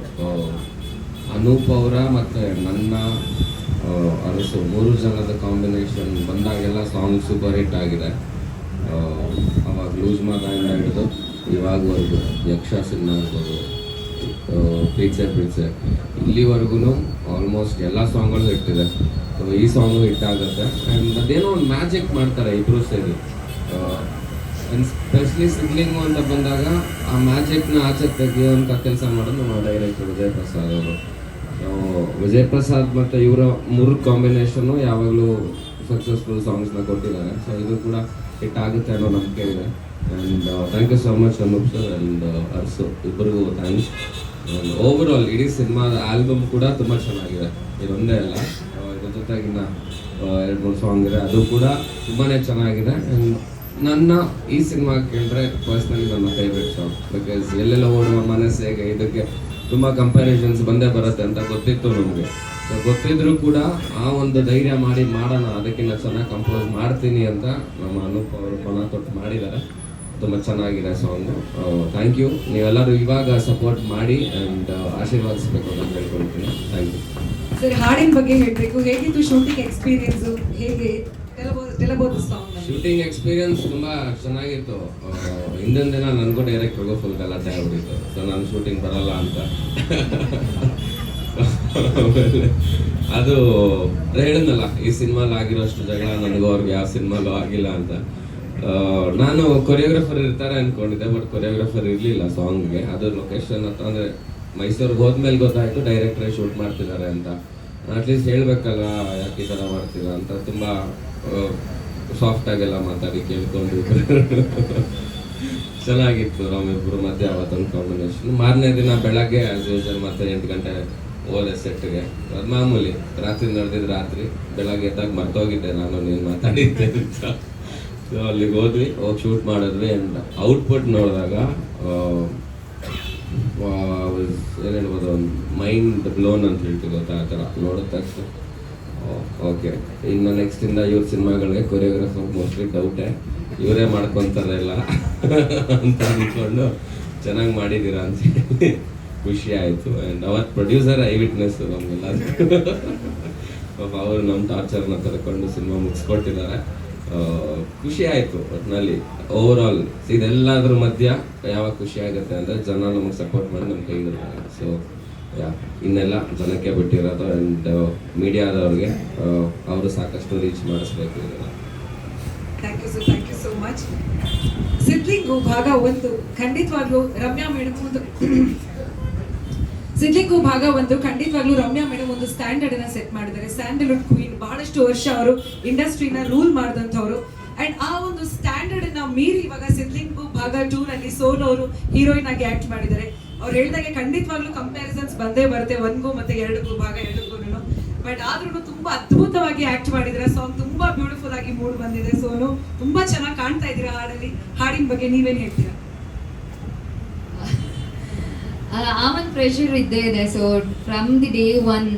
ಅನೂಪ್ ಅವರ ಮತ್ತು ನನ್ನ ಅರಸು. ಮೂರು ಜನದ ಕಾಂಬಿನೇಷನ್ ಬಂದಾಗೆಲ್ಲ ಸಾಂಗ್ ಸೂಪರ್ ಹಿಟ್ ಆಗಿದೆ. ಅವಾಗ ಲೂಸ್ ಮಾತಾಡಿಂದ ಹಿಡಿದು ಇವಾಗವರೆಗೂ ಯಕ್ಷ ಸಿನಿಮಾ ಇರ್ಬೋದು ಪ್ರೀತ್ಸೆ ಪ್ರೀತ್ಸೆ. ಇಲ್ಲಿವರೆಗೂ ಆಲ್ಮೋಸ್ಟ್ ಎಲ್ಲ ಸಾಂಗ್ಗಳು ಇಟ್ಟಿದೆ. ಸೊ ಈ ಸಾಂಗು ಆಗುತ್ತೆ. ಆ್ಯಂಡ್ ಅದೇನೋ ಒಂದು ಮ್ಯಾಜಿಕ್ ಮಾಡ್ತಾರೆ ಇಬ್ಬರು ಸೇರಿ. ಆ್ಯಂಡ್ ಸ್ಪೆಷಲಿ ಸಿಗ್ಲಿಂಗು ಅಂತ ಬಂದಾಗ ಆ ಮ್ಯಾಜಿಕ್ನ ಆಚೆ ತೆಗೆಯುವಂಥ ಕೆಲಸ ಮಾಡೋದು ನಮ್ಮ ಡೈರೆಕ್ಟರ್ ವಿಜಯ್ ಪ್ರಸಾದ್ ಅವರು. ವಿಜಯ್ ಪ್ರಸಾದ್ ಮತ್ತು ಇವರ ಮೂರು ಕಾಂಬಿನೇಷನು ಯಾವಾಗಲೂ ಸಕ್ಸಸ್ಫುಲ್ ಸಾಂಗ್ಸ್ನ ಕೊಟ್ಟಿದ್ದಾರೆ. ಸೊ ಇದು ಕೂಡ ಹಿಟ್ ಆಗುತ್ತೆ ಅನ್ನೋ ನಂಬಿಕೆ ಇದೆ. And thank you so much Anoop sir and Arsu. ಇಬ್ಬರಿಗೂ ಥ್ಯಾಂಕ್ಸ್ ಓವರ್ ಆಲ್ ಇಡೀ ಸಿನಿಮಾದ ಆಲ್ಬಮ್ ಕೂಡ ತುಂಬ ಚೆನ್ನಾಗಿದೆ. ಇದೊಂದೇ ಅಲ್ಲ ಇದ್ರ ಜೊತೆಗಿನ್ನ ಎರಡು ಮೂರು ಸಾಂಗ್ ಇದೆ, ಅದು ಕೂಡ ತುಂಬಾ ಚೆನ್ನಾಗಿದೆ. ನನ್ನ ಈ ಸಿನಿಮಾ ಕೇಳಿದ್ರೆ ಪರ್ಸ್ನಲಿ ನನ್ನ ಫೇವ್ರೆಟ್ ಸಾಂಗ್ ಬಿಕಾಸ್ ಎಲ್ಲೆಲ್ಲ ಓಡುವ ಮನಸ್ಸು ಹೇಗೆ, ಇದಕ್ಕೆ ತುಂಬ ಕಂಪ್ಯಾರಿಸನ್ಸ್ ಬಂದೇ ಬರುತ್ತೆ ಅಂತ ಗೊತ್ತಿತ್ತು ನಮಗೆ. ಸೊ ಗೊತ್ತಿದ್ರು ಕೂಡ ಆ ಒಂದು ಧೈರ್ಯ ಮಾಡಿ ಮಾಡೋಣ, ಅದಕ್ಕಿಂತ ಚೆನ್ನಾಗಿ ಕಂಪೋಸ್ ಮಾಡ್ತೀನಿ ಅಂತ ನಮ್ಮ ಅನೂಪ್ ಅವರು ಪಣ ತೊಟ್ಟು ಮಾಡಿದ್ದಾರೆ. ತುಂಬ ಚೆನ್ನಾಗಿದೆ ಸಾಂಗು ಥ್ಯಾಂಕ್ ಯು ನೀವೆಲ್ಲರೂ ಇವಾಗ ಸಪೋರ್ಟ್ ಮಾಡಿ ಆ್ಯಂಡ್ ಆಶೀರ್ವಾದಿಸ್ಬೇಕು ಅಂತ ಹೇಳ್ಕೊಳ್ತೀನಿ. ಥ್ಯಾಂಕ್ ಯು ಸರ್ ಹಾಡಿನ ಬಗ್ಗೆ ಹೇಳಬೇಕು. ಹೇಗಿತ್ತು ಶೂಟಿಂಗ್ ಎಕ್ಸ್ಪೀರಿಯನ್ಸ್ ಹೇಗೆ ಶೂಟಿಂಗ್ ಎಕ್ಸ್ಪೀರಿಯನ್ಸ್ ತುಂಬ ಚೆನ್ನಾಗಿತ್ತು. ಹಿಂದಿನ ದಿನ ಡೈರೆಕ್ಟ್ ತಗೋ ಫುಲ್ ಗಲಾಟೆ ಆಗ್ಬಿಟ್ಟಿತ್ತು. ಸೊ ನಾನು ಶೂಟಿಂಗ್ ಬರಲ್ಲ ಅಂತ. ಅದು ಹೇಳಿದ್ನಲ್ಲ ಈ ಸಿನಿಮಾಲ್ ಆಗಿರೋಷ್ಟು ಜಗಳ ನನಗೂ ಅವ್ರಿಗೆ ಯಾವ ಸಿನಿಮಾಲು ಆಗಿಲ್ಲ ಅಂತ. ನಾನು ಕೊರಿಯೋಗ್ರಾಫರ್ ಇರ್ತಾರೆ ಅನ್ಕೊಂಡಿದ್ದೆ ಬಟ್ ಕೊರಿಯೋಗ್ರಾಫರ್ ಇರಲಿಲ್ಲ ಸಾಂಗ್ಗೆ ಅದು ಲೊಕೇಶನ್ ಅಂತ ಅಂದರೆ ಮೈಸೂರಿಗೆ ಹೋದ್ಮೇಲೆ ಗೊತ್ತಾಯ್ತು ಡೈರೆಕ್ಟ್ರೇ ಶೂಟ್ ಮಾಡ್ತಿದ್ದಾರೆ ಅಂತ. ಅಟ್ಲೀಸ್ಟ್ ಹೇಳಬೇಕಲ್ಲ ಯಾಕೆ ಈ ಥರ ಮಾಡ್ತೀರಾ ಅಂತ. ತುಂಬ ಸಾಫ್ಟ್ ಆಗೆಲ್ಲ ಮಾತಾಡಿ ಕೇಳ್ಕೊಂಡು. ಚೆನ್ನಾಗಿತ್ತು ನಮ್ಮಿಬ್ರು ಮಧ್ಯೆ ಅವತ್ತೊಂದು ಕಾಂಬಿನೇಷನ್ ಮಾರನೇ ದಿನ ಬೆಳಗ್ಗೆ ಆ್ಯಸ್ ಯೂಶಲ್ ಮತ್ತೆ ಎಂಟು ಗಂಟೆ ಹೋದೆ ಸೆಟ್ಗೆ ಅದು ಮಾಮೂಲಿ, ರಾತ್ರಿ ನಡೆದಿದ್ದು ರಾತ್ರಿ, ಬೆಳಗ್ಗೆ ಎದ್ದಾಗ ಮರ್ತೋಗಿದ್ದೆ ನಾನು, ನೀನು ಮಾತಾಡಿದ್ದೆ ಅಂತ. ಸೊ ಅಲ್ಲಿಗೆ ಹೋದ್ವಿ ಹೋಗಿ ಶೂಟ್ ಮಾಡಿದ್ವಿ ಆ್ಯಂಡ್ ಔಟ್ಪುಟ್ ನೋಡಿದಾಗ ಏನು ಹೇಳ್ಬೋದು, ಒಂದು ಮೈಂಡ್ ಬ್ಲೋನ್ ಅಂತ ಹೇಳ್ತೀವಿ ಗೊತ್ತಾ, ಆ ಥರ. ನೋಡಿದ ತಕ್ಷಣ ಓಕೆ ಇನ್ನು ನೆಕ್ಸ್ಟಿಂದ ಇವ್ರ ಸಿನಿಮಾಗಳಿಗೆ ಕೊರಿಯೋಗ್ರಾಫರ್ ಮೋಸ್ಟ್ಲಿ ಡೌಟೇ ಇವರೇ ಮಾಡ್ಕೊತಾರೆ ಎಲ್ಲ. ಅಂತ ಅಂದ್ಕೊಂಡು ಚೆನ್ನಾಗಿ ಮಾಡಿದ್ದೀರಾ ಅಂತ ಖುಷಿ ಆಯಿತು. ಆ್ಯಂಡ್ ಅವತ್ತು ಪ್ರೊಡ್ಯೂಸರ್ ಐ ವಿಟ್ನೆಸ್ ನಮಗೆಲ್ಲ. ಅವರು ನಮ್ಮ ಟಾರ್ಚರ್ನ ತರ್ಕೊಂಡು ಸಿನಿಮಾ ಮುಗಿಸ್ಕೊಟ್ಟಿದ್ದಾರೆ. ಖುಷಿ ಆಯಿತು ಒಟ್ಟಿನಲ್ಲಿ ಓವರ್ ಆಲ್ ಇದೆಲ್ಲದ್ರ ಮಧ್ಯ ಯಾವಾಗ ಖುಷಿ ಆಗುತ್ತೆ ಅಂದ್ರೆ ಜನ ನಮಗೆ ಸಪೋರ್ಟ್ ಮಾಡಿ ನಮ್ಮ ಕೈ ಹಿಡಿತಾರೆ. ಸೊ ಯಾ, ಇನ್ನೆಲ್ಲ ಜನಕ್ಕೆ ಬಿಟ್ಟಿರೋದು ಅಂಡ್ ಮೀಡಿಯಾದವ್ರಿಗೆ ಅವರು ಸಾಕಷ್ಟು ರೀಚ್ ಮಾಡಿಸ್ಬೇಕು ಇದೆಲ್ಲ. Thank you thank you so much Siddlingu ಭಾಗ ಒಂದು. ಖಂಡಿತವಾಗ್ಲೂ ರಮ್ಯಾ ಮೇಡಮ್ ಒಂದು ಸಿದ್ಲಿಂಗು ಭಾಗ ಒಂದು. ಖಂಡಿತವಾಗ್ಲೂ ರಮ್ಯಾ ಮೇಡಮ್ ಒಂದು ಸ್ಟ್ಯಾಂಡರ್ಡ್ ಅನ್ನ ಸೆಟ್ ಮಾಡಿದ್ದಾರೆ. ಸ್ಯಾಂಡಲ್ವುಡ್ ಕ್ವೀನ್ ಬಹಳಷ್ಟು ವರ್ಷ ಅವರು ಇಂಡಸ್ಟ್ರಿನ ರೂಲ್ ಮಾಡಿದಂಥವ್ರು. ಅಂಡ್ ಆ ಒಂದು ಸ್ಟ್ಯಾಂಡರ್ಡ್ ಅನ್ನ ಮೀರಿ ಇವಾಗ ಸಿದ್ಲಿಂಗು ಭಾಗ ಟೂ ನಲ್ಲಿ ಸೋನು ಅವರು ಹೀರೋಯಿನ್ ಆಗಿ ಆಕ್ಟ್ ಮಾಡಿದ್ದಾರೆ. ಅವ್ರು ಹೇಳಿದಾಗೆ ಖಂಡಿತವಾಗ್ಲೂ ಕಂಪ್ಯಾರಿಸನ್ಸ್ ಬಂದೇ ಬರುತ್ತೆ. ಒಂದ್ಗೂ ಮತ್ತೆ ಎರಡಕ್ಕೂ ಭಾಗ ಎರಡಕ್ಕೂ ಬಟ್ ಆದ್ರೂ ತುಂಬಾ ಅದ್ಭುತವಾಗಿ ಆಕ್ಟ್ ಮಾಡಿದ್ರೆ ಸಾಂಗ್ ತುಂಬಾ ಬ್ಯೂಟಿಫುಲ್ ಆಗಿ ಮೂಡ್ ಬಂದಿದೆ. ಸೋನು ತುಂಬಾ ಚೆನ್ನಾಗಿ ಕಾಣ್ತಾ ಇದ್ದೀರಾ ಹಾಡಲ್ಲಿ? ಹಾಡಿನ ಬಗ್ಗೆ ನೀವೇನ್ ಹೇಳ್ತೀರಾ? ಆ ಒಂದು ಪ್ರೆಷರ್ ಇದ್ದೇ ಇದೆ. So from the day one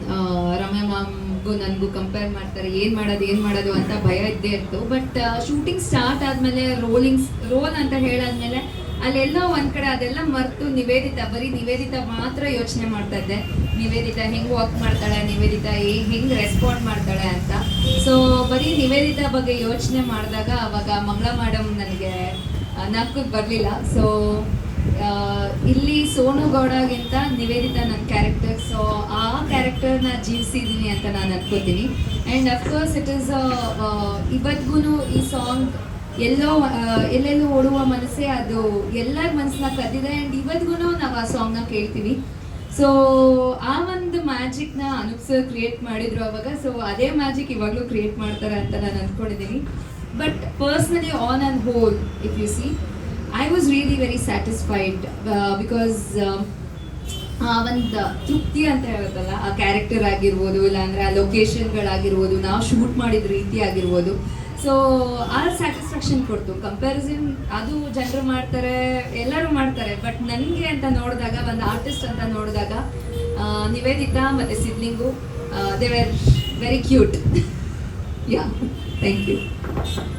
Ramya ಮ್ಯಾಮ್ಗೂ ನನಗೂ ಕಂಪೇರ್ ಮಾಡ್ತಾರೆ, ಏನು ಮಾಡೋದು ಏನು ಮಾಡೋದು ಅಂತ ಭಯ ಇದ್ದೇ ಇತ್ತು. ಬಟ್ ಶೂಟಿಂಗ್ ಸ್ಟಾರ್ಟ್ ಆದಮೇಲೆ ರೋಲಿಂಗ್ಸ್ ರೋಲ್ ಅಂತ ಹೇಳಾದ್ಮೇಲೆ ಅಲ್ಲೆಲ್ಲ ಒಂದ್ ಕಡೆ ಅದೆಲ್ಲ ಮರೆತು ನಿವೇದಿತಾ, ಬರೀ ನಿವೇದಿತಾ ಮಾತ್ರ ಯೋಚನೆ ಮಾಡ್ತಾ ಇದ್ದೆ. ನಿವೇದಿತಾ ಹೆಂಗ್ ವಾಕ್ ಮಾಡ್ತಾಳೆ, ನಿವೇದಿತಾ ಹೆಂಗ್ ರೆಸ್ಪಾಂಡ್ ಮಾಡ್ತಾಳೆ ಅಂತ. ಸೊ ಬರೀ ನಿವೇದಿತಾ ಬಗ್ಗೆ ಯೋಚನೆ ಮಾಡಿದಾಗ ಅವಾಗ ಮಂಗಳ ಮೇಡಮ್ ನನಗೆ ನಕ್ಕು ಬರಲಿಲ್ಲ. ಸೊ ಇಲ್ಲಿ ಸೋನು ಗೌಡಗಿಂತ ನಿವೇದಿತಾ ನನ್ನ ಕ್ಯಾರೆಕ್ಟರ್ ಸೊ ಆ ಕ್ಯಾರೆಕ್ಟರ್ನ ಜೀವಿಸಿದ್ದೀನಿ ಅಂತ ನಾನು ಅನ್ಕೋತೀನಿ. ಆ್ಯಂಡ್ ಅಫ್ಕೋರ್ಸ್ ಇಟ್ ಈಸ್ ಇವತ್ತಿಗೂ ಈ ಸಾಂಗ್ ಎಲ್ಲೋ ಎಲ್ಲೆಲ್ಲೂ ಓಡುವ ಮನಸ್ಸೇ ಅದು ಎಲ್ಲರ ಮನಸ್ಸನ್ನ ಕದ್ದಿದೆ. ಆ್ಯಂಡ್ ಇವತ್ತಿಗೂ ನಾವು ಆ ಸಾಂಗ್ನ ಕೇಳ್ತೀವಿ. ಸೊ ಆ ಒಂದು ಮ್ಯಾಜಿಕ್ನ ನ ಕ್ರಿಯೇಟ್ ಮಾಡಿದ್ರು ಅವಾಗ. ಸೊ ಅದೇ ಮ್ಯಾಜಿಕ್ ಇವಾಗಲೂ ಕ್ರಿಯೇಟ್ ಮಾಡ್ತಾರೆ ಅಂತ ನಾನು ಅಂದ್ಕೊಂಡಿದ್ದೀನಿ but personally on and whole if you see I was really very satisfied because ಆ ಒಂದು ತೃಪ್ತಿ ಅಂತ ಹೇಳುತ್ತಲ್ಲ, ಆ ಕ್ಯಾರೆಕ್ಟರ್ ಆಗಿರ್ಬೋದು, ಇಲ್ಲಾಂದರೆ ಆ ಲೊಕೇಶನ್ಗಳಾಗಿರ್ಬೋದು ನಾವು ಶೂಟ್ ಮಾಡಿದ ರೀತಿ ಆಗಿರ್ಬೋದು. ಸೊ ಆ ಸ್ಯಾಟಿಸ್ಫ್ಯಾಕ್ಷನ್ ಕೊಡ್ತು. ಕಂಪ್ಯಾರಿಸನ್ ಅದು ಜನರು ಮಾಡ್ತಾರೆ, ಎಲ್ಲರೂ ಮಾಡ್ತಾರೆ. ಬಟ್ ನನಗೆ ಅಂತ ನೋಡಿದಾಗ, ಒಂದು ಆರ್ಟಿಸ್ಟ್ ಅಂತ ನೋಡಿದಾಗ ನಿವೇದಿತಾ ಮತ್ತು Siddlingu they were very cute yeah thank you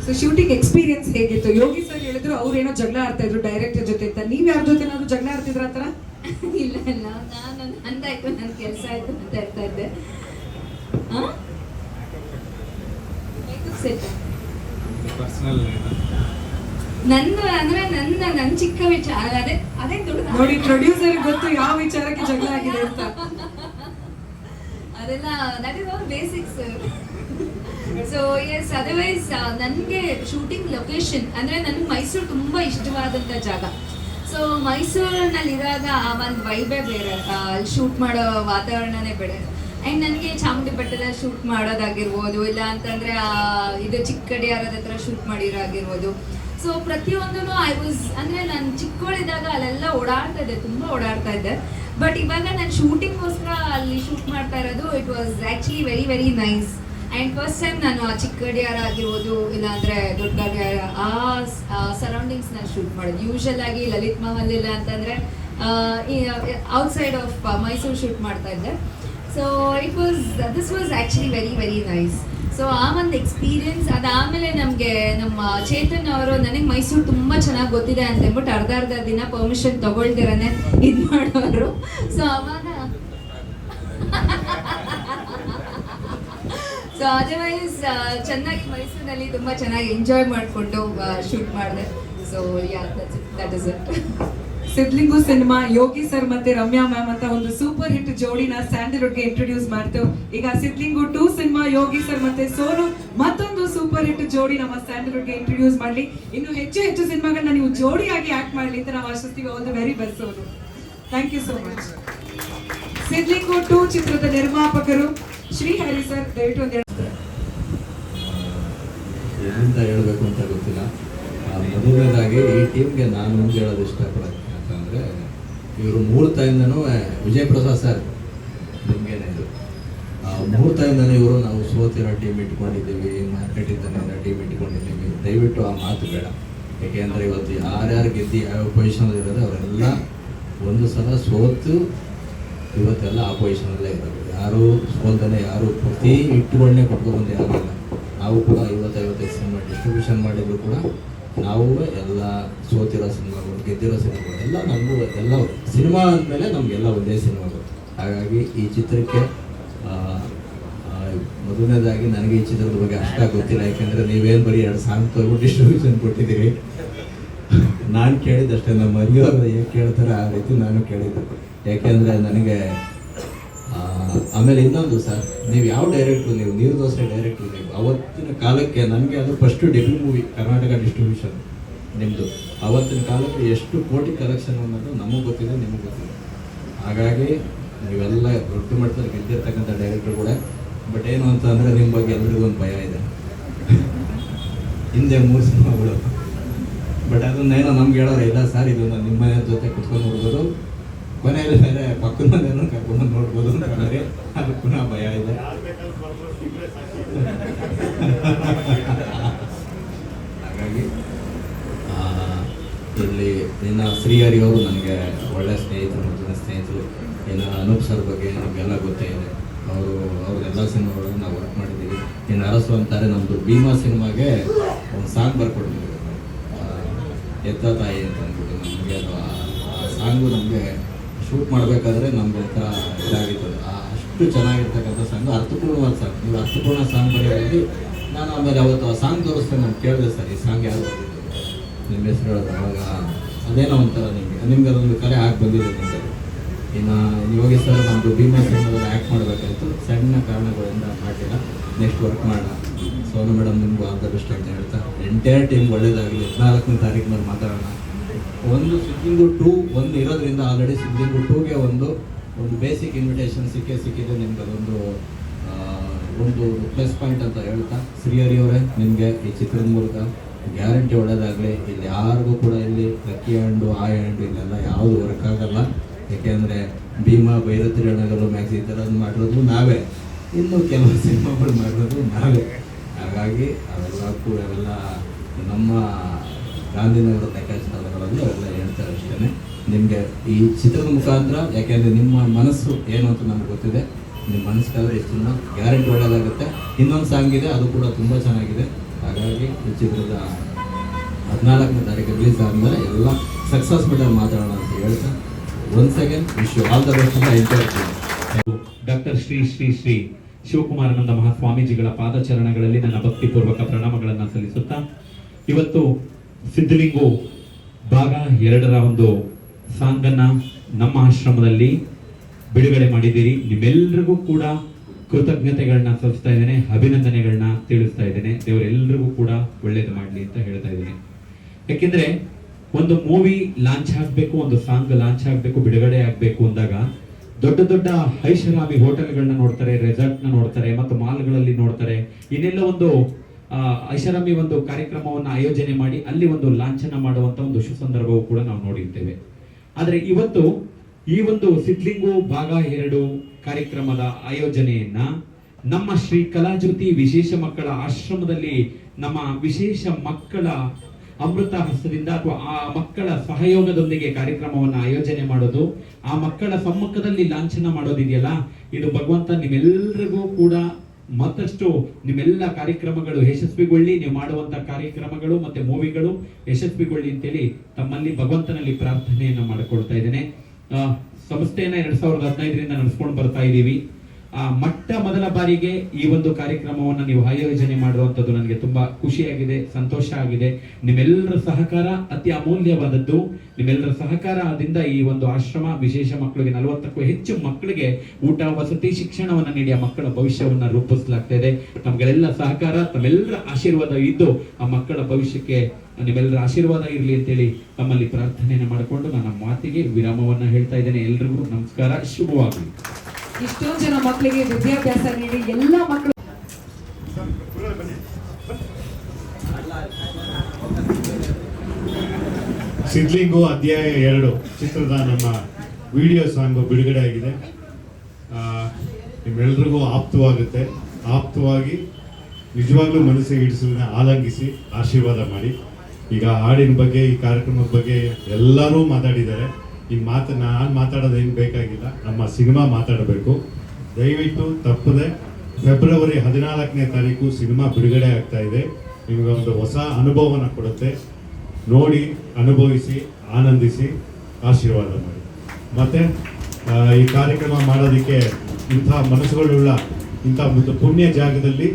so shooting experience ಹೇಗಿತ್ತು? ಯೋಗಿ ಸರ್ ಹೇಳಿದ್ರು ಅವ್ರೇನೋ ಜಗಳ ಆಡ್ತಾ ಇದ್ರು ಡೈರೆಕ್ಟರ್ ಜೊತೆ ಅಂತ. ನೀವು ಯಾರ ಜೊತೆ ಏನಾದ್ರು ಜಗಳ ಆಡ್ತಿದ್ರ ಆತರ ಇಲ್ಲ ಇಲ್ಲ. ನಾನು ಅಂದಾಯ್ತು ನನ್ನ ಕೆಲಸ ಆಯ್ತು ಅಂತ ಹೇಳ್ತಾ ಇದ್ದೆ. ನನ್ನ ಅಂದ್ರೆ ನನ್ನ ನನ್ನ ಚಿಕ್ಕ ವಿಚಾರ ಅದೇ ಅದೇ ದೊಡ್ಡ ನೋಡಿ ಪ್ರೊಡ್ಯೂಸರ್ ಗೊತ್ತು ಯಾವ ವಿಚಾರಕ್ಕೆ ಜಗಳ ಆಗಿದೆ ಅಂತ. ಅದೆಲ್ಲ that is all basics so yes otherwise ನನಗೆ ಶೂಟಿಂಗ್ ಲೊಕೇಶನ್ ಅಂದರೆ ನನಗೆ ಮೈಸೂರು ತುಂಬ ಇಷ್ಟವಾದಂಥ ಜಾಗ. ಸೊ ಮೈಸೂರಿನಲ್ಲಿರುವಾಗ ಆ ಒಂದು ವೈಬೇ ಬೇರೆ. ಅಲ್ಲಿ ಶೂಟ್ ಮಾಡೋ ವಾತಾವರಣನೇ ಬೇರೆ. ಆ್ಯಂಡ್ ನನಗೆ ಚಾಮುಂಡಿ ಬೆಟ್ಟದ ಶೂಟ್ ಮಾಡೋದಾಗಿರ್ಬೋದು, ಇಲ್ಲ ಅಂತಂದರೆ ಇದು ಚಿಕ್ಕಡಿಯಾರದ ಹತ್ರ ಶೂಟ್ ಮಾಡಿರೋಗಿರ್ಬೋದು ಸೊ ಪ್ರತಿಯೊಂದೂ ಐ ವಾಸ್ ಅಂದರೆ ನಾನು ಚಿಕ್ಕವಳಿದ್ದಾಗ ಅಲ್ಲೆಲ್ಲ ಓಡಾಡ್ತಾ ಇದ್ದೆ, ತುಂಬ ಓಡಾಡ್ತಾ ಇದ್ದೆ. ಬಟ್ ಇವಾಗ ನಾನು ಶೂಟಿಂಗ್ಗೋಸ್ಕರ ಅಲ್ಲಿ ಶೂಟ್ ಮಾಡ್ತಾ ಇರೋದು it was actually very very nice and first time ನಾನು ಆ ಚಿಕ್ಕ ಗಡಿಯಾರ ಆಗಿರ್ಬೋದು, ಇಲ್ಲಾಂದರೆ ದೊಡ್ಡ ಗಡಿಯಾರ ಆ ಸರೌಂಡಿಂಗ್ಸ್ನ ಶೂಟ್ ಮಾಡೋದು ಯೂಶಲ್ ಆಗಿ ಲಲಿತ್ ಮಹಲ್ ಇಲ್ಲ ಅಂತಂದರೆ ಔಟ್ಸೈಡ್ ಆಫ್ ಮೈಸೂರು ಶೂಟ್ ಮಾಡ್ತಾ ಇದ್ದೆ. So it was this was actually very very nice so ಆ ಒಂದು ಎಕ್ಸ್ಪೀರಿಯನ್ಸ್ ಅದಾದಮೇಲೆ ನಮಗೆ ನಮ್ಮ ಚೇತನ್ ಅವರು ನನಗೆ ಮೈಸೂರು ತುಂಬ ಚೆನ್ನಾಗಿ ಗೊತ್ತಿದೆ ಅಂತ ಹೇಳ್ಬಿಟ್ಟು ಅರ್ಧ ಅರ್ಧ ದಿನ ಪರ್ಮಿಷನ್ ತಗೊಳ್ದಿರನೆ ಇದು ಮಾಡೋರು. ಸೊ ಅವಾಗ ಸೊ ಅದರ್ವೈಸ್ ಚೆನ್ನಾಗಿ ಮೈಸೂರಿನಲ್ಲಿ ತುಂಬ ಚೆನ್ನಾಗಿ ಎಂಜಾಯ್ ಮಾಡಿಕೊಂಡು ಶೂಟ್ ಮಾಡಿದೆ. So ya that is it Sidlingu cinema, Yogi sir ಮತ್ತೆ ರಮ್ಯಾ ಮ್ಯಾಮ್ ಅಂತ ಒಂದು ಸೂಪರ್ ಹಿಟ್ ಜೋಡಿನ ಸ್ಯಾಂಡಲ್ವುಡ್ಗೆ ಇಂಟ್ರೊಡ್ಯೂಸ್ ಮಾಡ್ತೇವೆ ಈಗ Siddlingu two cinema, Yogi sir ಮತ್ತೆ ಸೋನು ಮತ್ತೊಂದು ಸೂಪರ್ ಹಿಟ್ ಜೋಡಿ ನಮ್ಮ ಸ್ಯಾಂಡಲ್ವುಡ್ಗೆ ಇಂಟ್ರೊಡ್ಯೂಸ್ ಮಾಡ್ಲಿ. ಇನ್ನು ಹೆಚ್ಚು ಹೆಚ್ಚು ಸಿನಿಮಾಗಳನ್ನ ನೀವು ಜೋಡಿಯಾಗಿ ಆಕ್ಟ್ ಮಾಡ್ಲಿ ಅಂತ ನಾವು ಆಶಿಸ್ತೀವಿ. ಒಂದು very best Sonu. Thank you so much Siddlingu two ಚಿತ್ರದ ನಿರ್ಮಾಪಕರು ಶ್ರೀಹರಿ ಸರ್, ದಯವಿಟ್ಟು ಒಂದು ಎಲ್ಲಿಂದ ಹೇಳಬೇಕು ಅಂತ ಗೊತ್ತಿಲ್ಲ. ಮೊದಲನೇದಾಗಿ ಈ ಟೀಮ್ಗೆ ನಾನು ಒಂದು ಹೇಳೋದು ಇಷ್ಟಪಡೋದು ಯಾಕಂದರೆ, ಇವರು ಮೂರು ತಾಯಿಂದನೂ ವಿಜಯ್ ಪ್ರಸಾದ್ ಸರ್ ನಿಮಗೇನೆ ಇದು. ತಾಯಿಂದನೂ ಇವರು ನಾವು ಸೋತಿರೋ ಟೀಮ್ ಇಟ್ಕೊಂಡಿದ್ದೀವಿ ಮಾರ್ಕೆಟ್ ಇದ್ದಾನೆ ಟೀಮ್ ಇಟ್ಕೊಂಡಿದ್ದೀವಿ. ದಯವಿಟ್ಟು ಆ ಮಾತು ಬೇಡ. ಏಕೆಂದರೆ ಇವತ್ತು ಯಾರ್ಯಾರು ಗೆದ್ದು ಯಾವ ಪೊಸಿಷನಲ್ಲಿ ಇರೋದು ಅವರೆಲ್ಲ ಒಂದು ಸಲ ಸೋತು ಇವತ್ತೆಲ್ಲ ಆ ಪೊಸಿಷನಲ್ಲೇ ಇರೋದು. ಯಾರು ಸೋಲ್ದನೆ ಯಾರು ಪ್ರತಿ ಇಟ್ಟುಗಳನ್ನೇ ಕೊಟ್ಕೊಂಡು ಯಾರಿಲ್ಲ ನಾವು ಕೂಡ ಐವತ್ತೈವತ್ತೈದು ಡಿಸ್ಟ್ರಿಬ್ಯೂಷನ್ ಮಾಡಿದ್ರು ಕೂಡ ನಾವು ಎಲ್ಲ ಸೋತಿರೋ ಸಿನಿಮಾಗಳು, ಗೆದ್ದಿರೋ ಸಿನಿಮಾಗಳು, ಎಲ್ಲ ನಮಗೂ ಎಲ್ಲ ಸಿನಿಮಾ ಅಂದಮೇಲೆ ನಮಗೆಲ್ಲ ಒಂದೇ ಸಿನಿಮಾಗಳು ಹಾಗಾಗಿ ಈ ಚಿತ್ರಕ್ಕೆ ಮೊದಲನೇದಾಗಿ ನನಗೆ ಈ ಚಿತ್ರದ ಬಗ್ಗೆ ಅಷ್ಟಾಗಿ ಗೊತ್ತಿಲ್ಲ, ಯಾಕೆಂದರೆ ನೀವೇನು ಬರೀ ಎರಡು ಸಾಂಗ್ ತಗೊಂಡು ಡಿಸ್ಟ್ರಿಬ್ಯೂಷನ್ ಕೊಟ್ಟಿದ್ದೀರಿ. ನಾನು ಕೇಳಿದ್ದಷ್ಟೇ, ನಮ್ಮ ಮರಿಯವರು ಹೇಗೆ ಕೇಳ್ತಾರೆ ಆ ರೀತಿ ನಾನು ಕೇಳಿದ್ದು. ಯಾಕೆಂದರೆ ನನಗೆ ಆಮೇಲೆ ಇನ್ನೊಂದು ಸರ್, ನೀವು ಯಾವ ಡೈರೆಕ್ಟ್ರು ನೀವು ನೀರು ದೋಸೆ ಡೈರೆಕ್ಟ್ರು ಅವತ್ತಿನ ಕಾಲಕ್ಕೆ ನನಗೆ ಅದು first debut movie Karnataka distribution ನಿಮ್ಮದು ಅವತ್ತಿನ ಕಾಲಕ್ಕೆ ಎಷ್ಟು ಕೋಟಿ ಕಲೆಕ್ಷನ್ ಅನ್ನೋದು ನಮಗೆ ಗೊತ್ತಿದೆ, ನಿಮಗೆ ಗೊತ್ತಿದೆ. ಹಾಗಾಗಿ ನೀವೆಲ್ಲ ದೊಡ್ಡ ಮಟ್ಟದಲ್ಲಿ ಗೆದ್ದಿರ್ತಕ್ಕಂಥ ಡೈರೆಕ್ಟರ್ ಕೂಡ ಬಟ್ ಏನು ಅಂತ ಅಂದರೆ ನಿಮ್ಮ ಬಗ್ಗೆ ಎಲ್ರಿಗೂ ಒಂದು ಭಯ ಇದೆ. ಹಿಂದೆ ಮೂರು ಸಿನಿಮಾಗಳು. ಬಟ್ ಅದನ್ನೇನೋ ನಮ್ಗೆ ಹೇಳೋರು, ಇಲ್ಲ ಸರ್ ಇದನ್ನ ನಿಮ್ಮ ಮನೆ ಜೊತೆ ಕುತ್ಕೊಂಡು ನೋಡ್ಬೋದು. ಕೊನೆಯಲ್ಲಿ ಬೇರೆ ಪಕ್ಕದ ಮನೆಯನ್ನು ಕರ್ಕೊಂಡು ನೋಡ್ಬೋದು ಅಂತ ಹೇಳಿದ್ರೆ, ಅದು ಪುನಃ ಭಯ ಇದೆ. ಹಾಗಾಗಿ ಇಲ್ಲಿ ನಿನ್ನ ಶ್ರೀಹರಿ ಅವರು ನನಗೆ ಒಳ್ಳೆ ಸ್ನೇಹಿತರು ಮೊದಲನೇ ಸ್ನೇಹಿತರು ಇನ್ನು ಅನೂಪ್ ಸರ್ ಬಗ್ಗೆ ನಮಗೆಲ್ಲ ಗೊತ್ತೇ ಇದೆ ಅವರು ಅವರೆಲ್ಲ ಸಿನಿಮಾಗಳನ್ನು ನಾವು ವರ್ಕ್ ಮಾಡಿದ್ದೀವಿ. ಇನ್ನು ಅರಸು ಅಂತಾರೆ ನಮ್ಮದು ಭೀಮಾ ಸಿನಿಮಾಗೆ ಒಂದು ಸಾಂಗ್ ಬರ್ಕೊಡ್ತೀವಿ. ಎತ್ತ ತಾಯಿ ಅಂತ ಅಂದ್ಬಿಟ್ಟು ನಮಗೆ ಅದು ಆ ಸಾಂಗು ನಮಗೆ ಶೂಟ್ ಮಾಡಬೇಕಾದ್ರೆ ನಮ್ಗೆ ಒಂಥರ ಇದಾಗಿತ್ತು. ಅಷ್ಟು ಚೆನ್ನಾಗಿರ್ತಕ್ಕಂಥ ಸಾಂಗ್. ಅರ್ಥಪೂರ್ಣವಾದ ಸಾಂಗ್. ನೀವು ಅರ್ಥಪೂರ್ಣ ಸಾಂಗ್ ಬರೆಯೋದ್ರಲ್ಲಿ ನಾನು ಆಮೇಲೆ ಅವತ್ತು ಆ ಸಾಂಗ್ ತೋರಿಸ್ತೇನೆ ನಾನು ಕೇಳಿದೆ ಸರ್. ಈ ಸಾಂಗ್ ಯಾರು ನಿಮ್ಮ ಹೆಸರು ಹೇಳೋದು ಅವಾಗ ಅದೇನೋ ಒಂಥರ ನಿಮಗೆ. ನಿಮ್ಗೆ ಅದೊಂದು ಕರೆ ಆಗಿ ಬಂದಿದೆ ನಿಮಗೆ ಇನ್ನು ಯೋಗಿ ಸರ್ ನಮ್ಮದು ಭೀಮಾ ಸಿನಿಮಾದಲ್ಲಿ ಆ್ಯಕ್ಟ್ ಮಾಡಬೇಕಾಯ್ತು. ಸಣ್ಣ ಕಾರಣಗಳಿಂದ ಮಾಡಿಲ್ಲ ನೆಕ್ಸ್ಟ್ ವರ್ಕ್ ಮಾಡೋಣ. ಸೋನು ಮೇಡಮ್ ನಿಮಗೂ ಆಲ್ ಬೆಸ್ಟ್ ಅಂತ ಹೇಳ್ತಾ ಎಂಟೈರ್ ಟೀಮ್ ಒಳ್ಳೇದಾಗಲಿ. ಹದಿನಾಲ್ಕನೇ ತಾರೀಕು ಮೇಲೆ ಮಾತಾಡೋಣ. ಒಂದು ಸಿದ್ದಿಂಗು ಟೂ, ಒಂದು ಇರೋದ್ರಿಂದ ಆಲ್ರೆಡಿ ಸಿದ್ದಿಂಗು ಟೂಗೆ ಒಂದು ಒಂದು ಬೇಸಿಕ್ ಇನ್ವಿಟೇಷನ್ ಸಿಕ್ಕೇ ಸಿಕ್ಕಿದೆ, ನಿಮ್ಗೆ ಅದೊಂದು ಒಂದು ಪ್ಲಸ್ ಪಾಯಿಂಟ್ ಅಂತ ಹೇಳ್ತಾ ಶ್ರೀಹರಿ ಅವರೇ, ನಿಮಗೆ ಈ ಚಿತ್ರದ ಮೂಲಕ ಗ್ಯಾರಂಟಿ ಒಳ್ಳೇದಾಗಲಿ. ಇಲ್ಲಿ ಯಾರಿಗೂ ಕೂಡ ಇಲ್ಲಿ ಲಕ್ಕಿ ಹಣ್ಣು ಆ ಹಣ್ಣು ಇಲ್ಲೆಲ್ಲ ಯಾವುದು ವರ್ಕ್ ಆಗಲ್ಲ. ಯಾಕೆಂದರೆ ಭೀಮಾ ಭೈರತಿ ರಣಗಲು ಮ್ಯಾಕ್ಸ್ ಈ ಥರದ್ದು ಮಾಡಿರೋದು ನಾವೇ. ಇನ್ನು ಕೆಲವು ಸಿನಿಮಾಗಳು ಮಾಡಿರೋದು ನಾವೇ. ಹಾಗಾಗಿ ಅವೆಲ್ಲಕ್ಕೂ ಅವೆಲ್ಲ ನಮ್ಮ ಗಾಂಧಿನಗರ ಲೆಕ್ಕಾಚಾರಗಳಲ್ಲೂ ಅವೆಲ್ಲ ಹೇಳ್ತಾರೆ ಅಷ್ಟೇ ನಿಮಗೆ ಈ ಚಿತ್ರದ ಮುಖಾಂತರ, ಯಾಕೆಂದರೆ ನಿಮ್ಮ ಮನಸ್ಸು ಏನು ಅಂತ ನನಗೆ ಗೊತ್ತಿದೆ, ನಿಮ್ಮ ಮನಸ್ಸಿಗಾದ್ರೆ ಎಷ್ಟು ಗ್ಯಾರಂಟಿ ಒಳ್ಳೆಯದಾಗುತ್ತೆ. ಇನ್ನೊಂದು ಸಾಂಗ್ ಇದೆ, ಅದು ಕೂಡ ತುಂಬ ಚೆನ್ನಾಗಿದೆ. ಹಾಗಾಗಿ ಈ ಚಿತ್ರದ ಹದಿನಾಲ್ಕನೇ ತಾರೀಕು ರಿಲೀಸ್ ಆದಮೇಲೆ ಎಲ್ಲ ಸಕ್ಸಸ್ ಬಿಟ್ಟಲ್ಲಿ ಮಾತಾಡೋಣ ಅಂತ ಹೇಳ್ತಾ one second wish all the best enter doctor Shri Shri Shri Shivakumarananda ಮಹಾಸ್ವಾಮೀಜಿಗಳ ಪಾದಚರಣಗಳಲ್ಲಿ ನನ್ನ ಭಕ್ತಿಪೂರ್ವಕ ಪ್ರಣಾಮಗಳನ್ನು ಸಲ್ಲಿಸುತ್ತಾ, ಇವತ್ತು ಸಿದ್ಧಲಿಂಗು ಭಾಗ ಎರಡರ ಒಂದು ಸಾಂಗನ್ನ ನಮ್ಮ ಆಶ್ರಮದಲ್ಲಿ ಬಿಡುಗಡೆ ಮಾಡಿದ್ದೀರಿ. ನಿಮ್ಮೆಲ್ಲರಿಗೂ ಕೂಡ ಕೃತಜ್ಞತೆಗಳನ್ನ ಸಲ್ಲಿಸ್ತಾ ಇದ್ದೇನೆ, ಅಭಿನಂದನೆಗಳನ್ನ ತಿಳಿಸ್ತಾ ಇದ್ದೇನೆ. ದೇವರೆಲ್ಲರಿಗೂ ಕೂಡ ಒಳ್ಳೇದು ಮಾಡಲಿ ಅಂತ ಹೇಳ್ತಾ ಇದ್ದೀನಿ. ಯಾಕೆಂದ್ರೆ ಒಂದು ಮೂವಿ ಲಾಂಚ್ ಆಗಬೇಕು, ಒಂದು ಸಾಂಗ್ ಲಾಂಚ್ ಆಗಬೇಕು, ಬಿಡುಗಡೆ ಆಗಬೇಕು ಅಂದಾಗ ದೊಡ್ಡ ದೊಡ್ಡ ಐಷಾರಾಮಿ ಹೋಟೆಲ್ಗಳನ್ನ ನೋಡ್ತಾರೆ, ರೆಸಾರ್ಟ್ನ ನೋಡ್ತಾರೆ, ಮತ್ತು ಮಾಲ್ಗಳಲ್ಲಿ ನೋಡ್ತಾರೆ. ಇನ್ನೆಲ್ಲ ಒಂದು ಐಷಾರಾಮಿ ಒಂದು ಕಾರ್ಯಕ್ರಮವನ್ನು ಆಯೋಜನೆ ಮಾಡಿ ಅಲ್ಲಿ ಒಂದು ಲಾಂಛನ ಮಾಡುವಂತ ಒಂದು ಸುಸಂದರ್ಭವು ಕೂಡ ನಾವು ನೋಡಿರ್ತೇವೆ. ಆದ್ರೆ ಇವತ್ತು ಈ ಒಂದು ಸಿದ್ಲಿಂಗು ಭಾಗ ಎರಡು ಕಾರ್ಯಕ್ರಮದ ಆಯೋಜನೆಯನ್ನ ನಮ್ಮ ಶ್ರೀ ಕಲಾಜ್ಯೋತಿ ವಿಶೇಷ ಮಕ್ಕಳ ಆಶ್ರಮದಲ್ಲಿ ನಮ್ಮ ವಿಶೇಷ ಮಕ್ಕಳ ಅಮೃತ ಹಸ್ತದಿಂದ ಅಥವಾ ಆ ಮಕ್ಕಳ ಸಹಯೋಗದೊಂದಿಗೆ ಕಾರ್ಯಕ್ರಮವನ್ನು ಆಯೋಜನೆ ಮಾಡೋದು, ಆ ಮಕ್ಕಳ ಸಮ್ಮುಖದಲ್ಲಿ ಲಾಂಛನ ಮಾಡೋದಿದೆಯಲ್ಲ, ಇದು ಭಗವಂತ ನಿಮ್ಮೆಲ್ಲರಿಗೂ ಕೂಡ ಮತ್ತಷ್ಟು ನಿಮ್ಮೆಲ್ಲ ಕಾರ್ಯಕ್ರಮಗಳು ಯಶಸ್ವಿಗೊಳ್ಳಿ, ನೀವು ಮಾಡುವಂತ ಕಾರ್ಯಕ್ರಮಗಳು ಮತ್ತೆ ಮೂವಿಗಳು ಯಶಸ್ವಿಗೊಳ್ಳಿ ಅಂತೇಳಿ ತಮ್ಮಲ್ಲಿ ಭಗವಂತನಲ್ಲಿ ಪ್ರಾರ್ಥನೆಯನ್ನ ಮಾಡಿಕೊಳ್ತಾ ಇದ್ದೇನೆ. ಸಂಸ್ಥೆಯನ್ನ ಎರಡ್ ಸಾವಿರದ ಹದಿನೈದರಿಂದ ನಡೆಸ್ಕೊಂಡು ಬರ್ತಾ ಇದ್ದೀವಿ. ಆ ಮಟ್ಟ ಮೊದಲ ಬಾರಿಗೆ ಈ ಒಂದು ಕಾರ್ಯಕ್ರಮವನ್ನು ನೀವು ಆಯೋಜನೆ ಮಾಡುವಂಥದ್ದು ನನಗೆ ತುಂಬಾ ಖುಷಿಯಾಗಿದೆ, ಸಂತೋಷ ಆಗಿದೆ. ನಿಮ್ಮೆಲ್ಲರ ಸಹಕಾರ ಅತಿ ಅಮೂಲ್ಯವಾದದ್ದು. ನಿಮ್ಮೆಲ್ಲರ ಸಹಕಾರದಿಂದ ಈ ಒಂದು ಆಶ್ರಮ ವಿಶೇಷ ಮಕ್ಕಳಿಗೆ, ನಲವತ್ತಕ್ಕೂ ಹೆಚ್ಚು ಮಕ್ಕಳಿಗೆ ಊಟ, ವಸತಿ ಶಿಕ್ಷಣವನ್ನ ನೀಡಿ ಆ ಮಕ್ಕಳ ಭವಿಷ್ಯವನ್ನ ರೂಪಿಸಲಾಗ್ತಾ ಇದೆ. ನಮಗೆಲ್ಲ ಸಹಕಾರ, ತಮ್ಮೆಲ್ಲರ ಆಶೀರ್ವಾದ ಇದ್ದು ಆ ಮಕ್ಕಳ ಭವಿಷ್ಯಕ್ಕೆ ನಿಮ್ಮೆಲ್ಲರ ಆಶೀರ್ವಾದ ಇರಲಿ ಅಂತೇಳಿ ತಮ್ಮಲ್ಲಿ ಪ್ರಾರ್ಥನೆಯನ್ನು ಮಾಡಿಕೊಂಡು ನನ್ನ ಮಾತಿಗೆ ವಿರಾಮವನ್ನ ಹೇಳ್ತಾ ಇದ್ದೇನೆ. ಎಲ್ರಿಗೂ ನಮಸ್ಕಾರ, ಶುಭವಾಗಲಿ. ಇಷ್ಟೊಂದು ಜನ ಮಕ್ಕಳಿಗೆ ವಿದ್ಯಾಭ್ಯಾಸ ನೀಡಿ ಎಲ್ಲ ಮಕ್ಕಳು ಸಿದ್ಲಿಂಗು ಅಧ್ಯಾಯ ಎರಡು, ಚಿತ್ರದ ನಮ್ಮ ವಿಡಿಯೋ ಸಾಂಗು ಬಿಡುಗಡೆ ಆಗಿದೆ. ನಿಮ್ಮೆಲ್ರಿಗೂ ಆಪ್ತವಾಗುತ್ತೆ. ಆಪ್ತವಾಗಿ ನಿಜವಾಗ್ಲೂ ಮನಸ್ಸಿಗೆ ಇಡಿಸೋದನ್ನ ಆಲಂಗಿಸಿ, ಆಶೀರ್ವಾದ ಮಾಡಿ. ಈಗ ಹಾಡಿನ ಬಗ್ಗೆ, ಈ ಕಾರ್ಯಕ್ರಮದ ಬಗ್ಗೆ ಎಲ್ಲರೂ ಮಾತಾಡಿದ್ದಾರೆ. ಈ ಮಾತು ನಾನು ಮಾತಾಡೋದೇನು ಬೇಕಾಗಿಲ್ಲ, ನಮ್ಮ ಸಿನಿಮಾ ಮಾತಾಡಬೇಕು. ದಯವಿಟ್ಟು ತಪ್ಪದೆ ಫೆಬ್ರವರಿ ಹದಿನಾಲ್ಕನೇ ತಾರೀಕು ಸಿನಿಮಾ ಬಿಡುಗಡೆ ಆಗ್ತಾ ಇದೆ. ನಿಮಗೆ ಒಂದು ಹೊಸ ಅನುಭವನ ಕೊಡುತ್ತೆ. ನೋಡಿ, ಅನುಭವಿಸಿ, ಆನಂದಿಸಿ, ಆಶೀರ್ವಾದ ಮಾಡಿ. ಮತ್ತೆ ಈ ಕಾರ್ಯಕ್ರಮ ಮಾಡೋದಕ್ಕೆ ಇಂಥ ಮನಸ್ಸುಗಳುಳ್ಳ ಇಂಥ ಒಂದು ಪುಣ್ಯ ಜಾಗದಲ್ಲಿ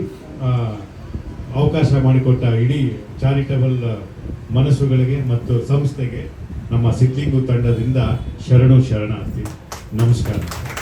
ಅವಕಾಶ ಮಾಡಿಕೊಟ್ಟ ಇಡೀ ಚಾರಿಟಬಲ್ ಮನಸ್ಸುಗಳಿಗೆ ಮತ್ತು ಸಂಸ್ಥೆಗೆ ನಮ್ಮ ಸಿದ್ಲಿಂಗು ತಂಡದಿಂದ ಶರಣು ಶರಣಾರ್ಥಿ. ನಮಸ್ಕಾರ.